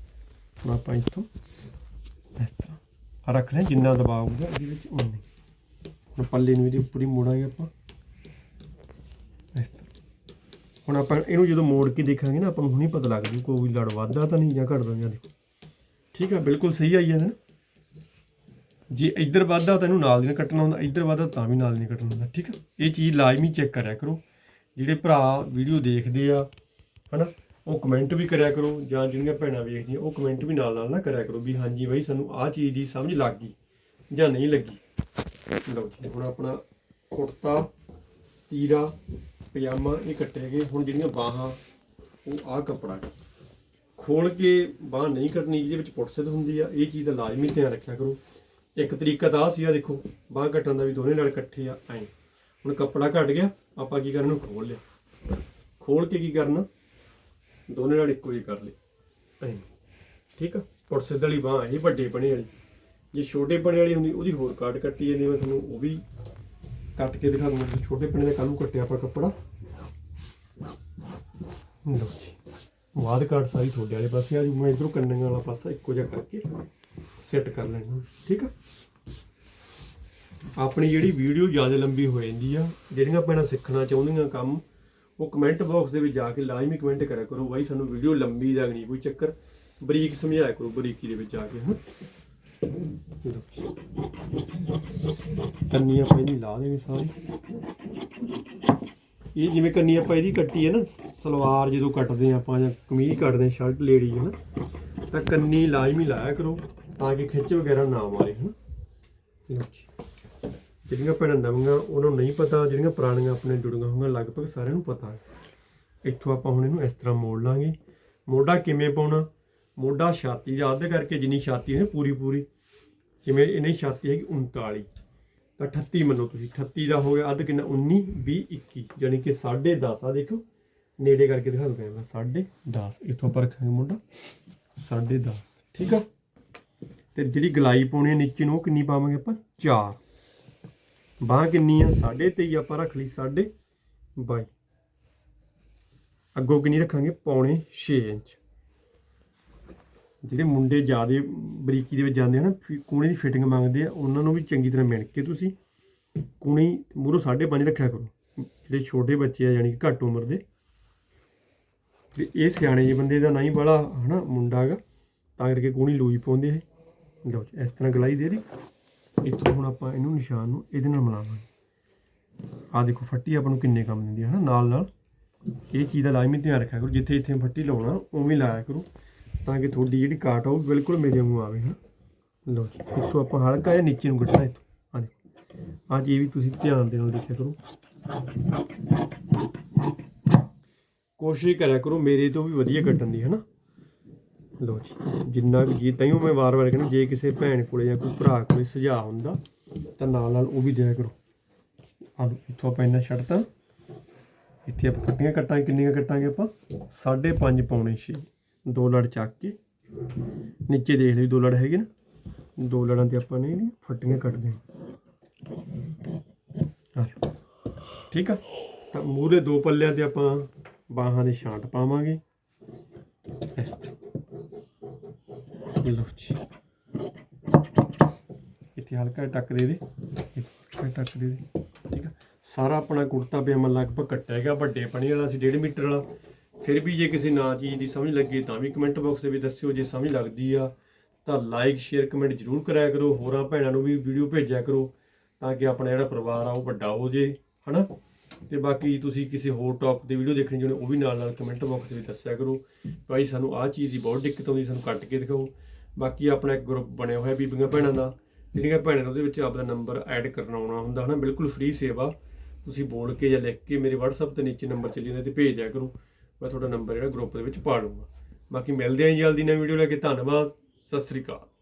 ਹੁਣ ਆਪਾਂ ਇੱਥੋਂ ਇਸ ਤਰ੍ਹਾਂ ਰੱਖ ਲਿਆ, ਜਿੰਨਾ ਦਬਾਅ ਹੋਊਗਾ, ਇਹਦੇ ਵਿੱਚ ਉਨੀ ਹੁਣ ਪੱਲੇ ਨੂੰ ਇਹਦੇ ਉੱਪਰ ਹੀ ਮੋੜਾਂਗੇ ਆਪਾਂ ਇਸ ਤਰ੍ਹਾਂ ਹੁਣ ਆਪਾਂ ਇਹਨੂੰ ਜਦੋਂ ਮੋੜ ਕੇ ਦੇਖਾਂਗੇ ਨਾ, ਆਪਾਂ ਨੂੰ ਹੁਣੇ ਪਤਾ ਲੱਗ ਜੂ ਕੋਈ ਲੜ ਵੱਧਦਾ ਤਾਂ ਨਹੀਂ ਜਾਂ ਘਟਦਾ ਜਾਂ ਦੇਖੋ ਠੀਕ ਆ, ਬਿਲਕੁਲ ਸਹੀ ਆਈ ਹੈ ਨਾ ਜੇ ਇੱਧਰ ਵੱਧਦਾ ਤਾਂ ਇਹਨੂੰ ਨਾਲ ਦੀ ਨਾਲ ਕੱਟਣਾ ਹੁੰਦਾ, ਇੱਧਰ ਵੱਧਦਾ ਤਾਂ ਵੀ ਨਾਲ ਨਹੀਂ ਕੱਟਣਾ ਹੁੰਦਾ, ਠੀਕ ਆ? ਇਹ ਚੀਜ਼ ਲਾਜ਼ਮੀ ਚੈੱਕ ਕਰਿਆ ਕਰੋ। ਜਿਹੜੇ ਭਰਾ ਵੀਡੀਓ ਦੇਖਦੇ ਆ, ਹਨਾ, ਉਹ ਕਮੈਂਟ ਵੀ ਕਰਿਆ ਕਰੋ, ਜਾਂ ਜਿਹੜੀਆਂ ਭੈਣਾਂ ਵੇਖਦੀਆਂ, ਉਹ ਕਮੈਂਟ ਵੀ ਨਾਲ ਨਾਲ ਨਾ ਕਰਿਆ ਕਰੋ ਵੀ ਹਾਂਜੀ ਬਾਈ, ਸਾਨੂੰ ਆਹ ਚੀਜ਼ ਦੀ ਸਮਝ ਲੱਗ ਗਈ ਜਾਂ ਨਹੀਂ ਲੱਗੀ। ਲਓ ਜੀ, ਹੁਣ ਆਪਣਾ ਕੁੜਤਾ, ਤੀਰਾ ਪਜਾਮਾ ਇਹ ਕੱਟੇ ਗਏ ਹੁਣ ਜਿਹੜੀਆਂ ਬਾਹਾਂ, ਉਹ ਆਹ ਕੱਪੜਾ ਗਾ। ਖੋਲ ਕੇ ਬਾਹ ਨਹੀਂ ਕੱਟਣੀ ਜਿਹਦੇ ਵਿੱਚ ਪੁੱਟਸਿੱਧ ਹੁੰਦੀ ਆ, ਇਹ ਚੀਜ਼ ਦਾ ਲਾਜ਼ਮੀ ਧਿਆਨ ਰੱਖਿਆ ਕਰੋ। ਇੱਕ ਤਰੀਕਾ ਤਾਂ ਆਹ ਸੀ ਆ ਦੇਖੋ, ਬਾਹ ਕੱਟਣ ਦਾ ਵੀ ਦੋਨੇ ਨਾਲ ਇਕੱਠੇ ਆ, ਐਂ। ਹੁਣ ਕੱਪੜਾ ਘਟ ਗਿਆ, ਆਪਾਂ ਕੀ ਕਰਨਾ ਨੂੰ ਖੋਲ ਲਿਆ। ਖੋਲ ਕੇ ਕੀ ਕਰਨਾ? ਦੋਨੇ ਨਾਲ ਇੱਕੋ ਹੀ ਕਰ ਲਏ ਐਂ। ਠੀਕ ਆ? ਪੁੱਟਸਿੱਧ ਵਾਲੀ ਬਾਹ, ਇਹ ਵੱਡੇ ਬਣੇ ਵਾਲੀ। ਜੇ ਛੋਟੇ ਬਣੇ ਵਾਲੀ ਹੁੰਦੀ, ਉਹਦੀ ਹੋਰ ਕਾਟ ਕੱਟੀ ਜਾਂਦੀ ਮੈਂ ਤੁਹਾਨੂੰ, ਉਹ ਵੀ ਕੱਟ ਕੇ ਦਿਖਾ ਦੂੰਗਾ ਤੁਸੀਂ ਛੋਟੇ ਪਿੰਨੇ ਦਾ ਕੱਲੂ ਕੱਟਿਆ ਆਪਾਂ ਕੱਪੜਾ। ਲਓ ਜੀ। ਬਾਅਦ ਕਾਟ ਸਾਰੀ ਤੁਹਾਡੇ ਵਾਲੇ ਪਾਸੇ ਆ ਜੂ। ਮੈਂ ਇਧਰੋਂ ਕੰਨਾਂ ਵਾਲਾ ਪਾਸਾ ਇੱਕੋ ਜਿਹਾ ਕਰਕੇ ਸੈੱਟ ਕਰ ਲੈਣਾ। ਠੀਕ ਆ? ਆਪਣੀ ਜਿਹੜੀ ਵੀਡੀਓ ਜ਼ਿਆਦਾ ਲੰਬੀ ਹੋ ਜਾਂਦੀ ਆ, ਜਿਹੜੀਆਂ ਭੈਣਾਂ ਸਿੱਖਣਾ ਚਾਹੁੰਦੀਆਂ ਕੰਮ, ਉਹ ਕਮੈਂਟ ਬਾਕਸ ਦੇ ਵਿੱਚ ਜਾ ਕੇ ਲਾਜ਼ਮੀ ਕਮੈਂਟ ਕਰਿਆ ਕਰੋ। ਬਾਈ, ਸਾਨੂੰ ਵੀਡੀਓ ਲੰਬੀ ਦਾ ਨਹੀਂ ਕੋਈ ਚੱਕਰ। ਬਰੀਕ ਸਮਝਾਇਆ ਕਰੋ ਬਰੀਕੀ ਦੇ ਵਿੱਚ ਜਾ ਕੇ ਹਾਂ ਕੰਨੀ ਆਪਾਂ ਇਹਦੀ ਲਾ ਦੇਣੀ ਸਾਰੀ। ਇਹ ਜਿਵੇਂ ਕੰਨੀ ਆਪਾਂ ਇਹਦੀ ਕੱਟੀ ਹੈ ਨਾ, ਸਲਵਾਰ ਜਦੋਂ ਕੱਟਦੇ ਆ ਆਪਾਂ ਜਾਂ ਕਮੀਜ਼ ਕੱਟਦੇ ਸ਼ਰਟ ਲੇਡੀ ਹੈ ਨਾ, ਤਾਂ ਕੰਨੀ ਲਾਜ਼ਮੀ ਲਾਇਆ ਕਰੋ ਤਾਂ ਕਿ ਖਿੱਚ ਵਗੈਰਾ ਨਾ ਮਾਰੇ ਹੈ ਨਾ ਜੀ। ਜਿਹੜੀਆਂ ਭੈਣਾਂ ਨਵੀਆਂ, ਉਹਨਾਂ ਨੂੰ ਨਹੀਂ ਪਤਾ, ਜਿਹੜੀਆਂ ਪੁਰਾਣੀਆਂ ਆਪਣੇ ਜੁੜੀਆਂ ਹੋਈਆਂ, ਲਗਭਗ ਸਾਰਿਆਂ ਨੂੰ ਪਤਾ ਹੈ। ਇੱਥੋਂ ਆਪਾਂ ਹੁਣ ਇਹਨੂੰ ਇਸ ਤਰ੍ਹਾਂ ਮੋੜ ਲਾਂਗੇ। ਮੋਢਾ ਕਿਵੇਂ ਪਾਉਣਾ? ਮੋਢਾ ਛਾਤੀ ਦਾ ਅੱਧ ਕਰਕੇ ਜਿੰਨੀ ਛਾਤੀ ਹੈ ਪੂਰੀ ਪੂਰੀ ਜਿਵੇਂ ਇਹਨੇ ਛਾਤੀ ਹੈਗੀ 39 ਤਾਂ 38 ਮੰਨੋ ਤੁਸੀਂ 38 ਦਾ ਹੋ ਗਿਆ, ਅੱਧ ਕਿੰਨਾ? 19 20 21 ਯਾਨੀ ਕਿ 10.5 ਆ ਦੇਖੋ, ਨੇੜੇ ਕਰਕੇ ਦਿਖਾ ਦੋ ਕੈਮਰਾ 10.5 ਇੱਥੋਂ ਆਪਾਂ ਰੱਖਾਂਗੇ ਮੁੰਡਾ। 10.5 ਠੀਕ ਆ? ਤੇ ਜਿਹੜੀ ਗਲਾਈ ਪਾਉਣੀ ਹੈ ਨੀਚੇ ਨੂੰ, ਉਹ ਕਿੰਨੀ ਪਾਵਾਂਗੇ ਆਪਾਂ? 4 ਬਾਹ ਕਿੰਨੀ ਆ? 23 ਆਪਾਂ ਰੱਖ ਲਈ 22 ਅੱਗੋਂ ਕਿੰਨੀ ਰੱਖਾਂਗੇ? ਪੌਣੇ 6 ਇੰਚ। ਜਿਹੜੇ ਮੁੰਡੇ ਜ਼ਿਆਦਾ ਬਰੀਕੀ ਦੇ ਵਿੱਚ ਜਾਂਦੇ ਹਨ ਫਿ- ਕੂਣੇ ਦੀ ਫਿਟਿੰਗ ਮੰਗਦੇ ਆ, ਉਹਨਾਂ ਨੂੰ ਵੀ ਚੰਗੀ ਤਰ੍ਹਾਂ ਮਿਣ ਕੇ ਤੁਸੀਂ ਕੂਣੀ ਮੂਰੋਂ 5.5 ਰੱਖਿਆ ਕਰੋ। ਜਿਹੜੇ ਛੋਟੇ ਬੱਚੇ ਆ, ਯਾਨੀ ਕਿ ਘੱਟ ਉਮਰ ਦੇ। ਤੇ ਇਹ ਸਿਆਣੇ ਜਿਹੇ ਬੰਦੇ ਦਾ ਨਹੀਂ ਬੜਾ ਹਨਾ, ਮੁੰਡਾ ਹੈਗਾ। ਤਾਂ ਕਰਕੇ ਕੂਣੀ ਲੂਈ ਪਾਉਂਦੇ ਇਹ। ਲਓ ਇਸ ਤਰ੍ਹਾਂ ਗਲਾਈ ਦੇ ਦੀ। ਇੱਥੋਂ ਹੁਣ ਆਪਾਂ ਇਹਨੂੰ ਨਿਸ਼ਾਨ ਨੂੰ ਇਹਦੇ ਨਾਲ ਮਿਲਾਵਾਂਗੇ। ਆਹ ਦੇਖੋ, ਫੱਟੀ ਆਪਾਂ ਨੂੰ ਕਿੰਨੇ ਕੰਮ ਦਿੰਦੀ ਹੈ ਹਨਾ ਨਾਲ ਨਾਲ ਇਹ ਚੀਜ਼ ਦਾ ਲਾਜ਼ਮੀ ਧਿਆਨ ਰੱਖਿਆ ਕਰੋ ਜਿੱਥੇ ਜਿੱਥੇ ਫੱਟੀ ਲਾਉਣਾ, ਉਵੇਂ ਲਾਇਆ ਕਰੋ। ਤਾਂ ਕਿ ਤੁਹਾਡੀ ਜਿਹੜੀ ਕਾਟ ਆ ਉਹ ਬਿਲਕੁਲ ਮੇਰੇ ਵਾਂਗੂ ਆਵੇ, ਹਾਂ। ਲਓ ਜੀ, ਇੱਥੋਂ ਆਪਾਂ ਹਲਕਾ ਜਿਹਾ ਨੀਚੇ ਨੂੰ ਕੱਟਣਾ ਇੱਥੋਂ। ਹਾਂਜੀ ਦੇਖੋ। ਇਹ ਵੀ ਤੁਸੀਂ ਧਿਆਨ ਦੇ ਨਾਲ ਦੇਖਿਆ ਕਰੋ। ਕੋਸ਼ਿਸ਼ ਕਰਿਆ ਕਰੋ, ਮੇਰੇ ਤੋਂ ਵੀ ਵਧੀਆ ਕੱਟਣ ਦੀ, ਹਨਾ? ਲਓ ਜੀ, ਜਿੰਨਾ ਵੀ ਜੀ ਤਾਈਓ ਮੈਂ ਵਾਰ-ਵਾਰ ਕਹਿੰਦਾ, ਜੇ ਕਿਸੇ ਭੈਣ ਕੋਲੇ ਜਾਂ ਕੋਈ ਭਰਾ ਕੋਲੇ ਸੁਝਾਅ ਹੁੰਦਾ, ਤਾਂ ਨਾਲ ਨਾਲ ਉਹ ਵੀ ਦਿਆ ਕਰੋ। ਆ ਇੱਥੋਂ ਆਪਾਂ ਇੰਨਾ ਛੱਡਤਾ। ਇੱਥੇ ਆਪਾਂ ਫੱਟੀਆਂ ਕੱਟਾਂ ਕਿੰਨੀਆਂ ਕੱਟਾਂਗੇ ਆਪਾਂ? 5.5 ਪੌਣੇ 6 ਦੋ ਲੜ ਚੱਕ ਕੇ, ਨੀਚੇ ਦੇਖ ਲਈ ਦੋ ਲੜ ਹੈਗੇ ਨਾ, ਦੋ ਲੜਾਂ ਤੇ ਆਪਾਂ ਨੇ ਫੱਟੀਆਂ ਕੱਟਦੇ ਹਾਂ ਠੀਕ ਆ? ਤਾਂ ਮੂਹਰੇ ਦੋ ਪੱਲਿਆਂ ਤੇ ਆਪਾਂ ਬਾਹਾਂ ਦੇ ਛਾਂਟ ਪਾਵਾਂਗੇ। ਇਸ ਤਰ੍ਹਾਂ। ਲਓ ਜੀ। ਇੱਥੇ ਹਲਕਾ ਟੱਕ ਦੇ ਦੇ। ਇੱਥੇ ਟੱਕ ਦੇ ਦੇ। ਠੀਕ ਆ? ਸਾਰਾ ਆਪਣਾ ਕੁੜਤਾ ਪਜਾਮਾ ਲਗਭਗ ਕੱਟਿਆ ਗਿਆ, ਵੱਡੇ ਪਣੀ ਵਾਲਾ ਸੀ 1.5 ਮੀਟਰ ਵਾਲਾ। ਫਿਰ ਵੀ ਜੇ ਕਿਸੇ ਨਾ ਚੀਜ਼ ਦੀ ਸਮਝ ਲੱਗੇ ਤਾਂ ਵੀ ਕਮੈਂਟ ਬਾਕਸ ਦੇ ਵਿੱਚ ਦੱਸਿਓ, ਜੇ ਸਮਝ ਲੱਗਦੀ ਆ ਤਾਂ ਲਾਈਕ ਸ਼ੇਅਰ ਕਮੈਂਟ ਜ਼ਰੂਰ ਕਰਾਇਆ ਕਰੋ, ਹੋਰਾਂ ਭੈਣਾਂ ਨੂੰ ਵੀ ਵੀਡੀਓ ਭੇਜਿਆ ਕਰੋ ਤਾਂ ਕਿ ਆਪਣਾ ਜਿਹੜਾ ਪਰਿਵਾਰ ਆ ਉਹ ਵੱਡਾ ਹੋ ਜੇ, ਹਨਾ? ਤੇ ਬਾਕੀ ਤੁਸੀਂ ਕਿਸੇ ਹੋਰ ਟੌਪਿਕ ਦੀ ਵੀਡੀਓ ਦੇਖਣੀ ਚਾਹੁੰਦੇ ਹੋ, ਉਹ ਵੀ ਨਾਲ ਨਾਲ ਕਮੈਂਟ ਬਾਕਸ ਦੇ ਵਿੱਚ ਦੱਸਿਆ ਕਰੋ। ਭਾਈ, ਸਾਨੂੰ ਆਹ ਚੀਜ਼ ਦੀ ਬਹੁਤ ਦਿੱਕਤ ਆਉਂਦੀ, ਸਾਨੂੰ ਕੱਟ ਕੇ ਦਿਖਾਓ। ਬਾਕੀ ਆਪਣਾ ਇੱਕ ਗਰੁੱਪ ਬਣਿਆ ਹੋਇਆ ਬੀਬੀਆਂ ਭੈਣਾਂ ਦਾ, ਜਿਹੜੀਆਂ ਭੈਣਾਂ ਨੇ ਉਹਦੇ ਵਿੱਚ ਆਪਦਾ ਨੰਬਰ ਐਡ ਕਰਨਾ ਆਉਣਾ ਹੁੰਦਾ, ਹਨਾ? ਬਿਲਕੁਲ ਫ੍ਰੀ ਸੇਵਾ। ਤੁਸੀਂ ਬੋਲ ਕੇ ਜਾਂ ਲਿਖ ਕੇ ਮੇਰੇ WhatsApp ਤੇ ਨੀਚੇ ਨੰਬਰ ਚੱਲੀ ਜਾਂਦਾ ਤੇ ਭੇਜ ਦਿਆ ਕਰੋ। ਮੈਂ ਤੁਹਾਡਾ ਨੰਬਰ ਜਿਹੜਾ ਗਰੁੱਪ ਦੇ ਵਿੱਚ ਪਾ ਲੂੰਗਾ ਬਾਕੀ ਮਿਲਦੇ ਆਂ ਜੀ ਜਲਦੀ ਨਵੀਂ ਵੀਡੀਓ ਲੈ ਕੇ। ਧੰਨਵਾਦ। ਸਤਿ ਸ੍ਰੀ ਅਕਾਲ।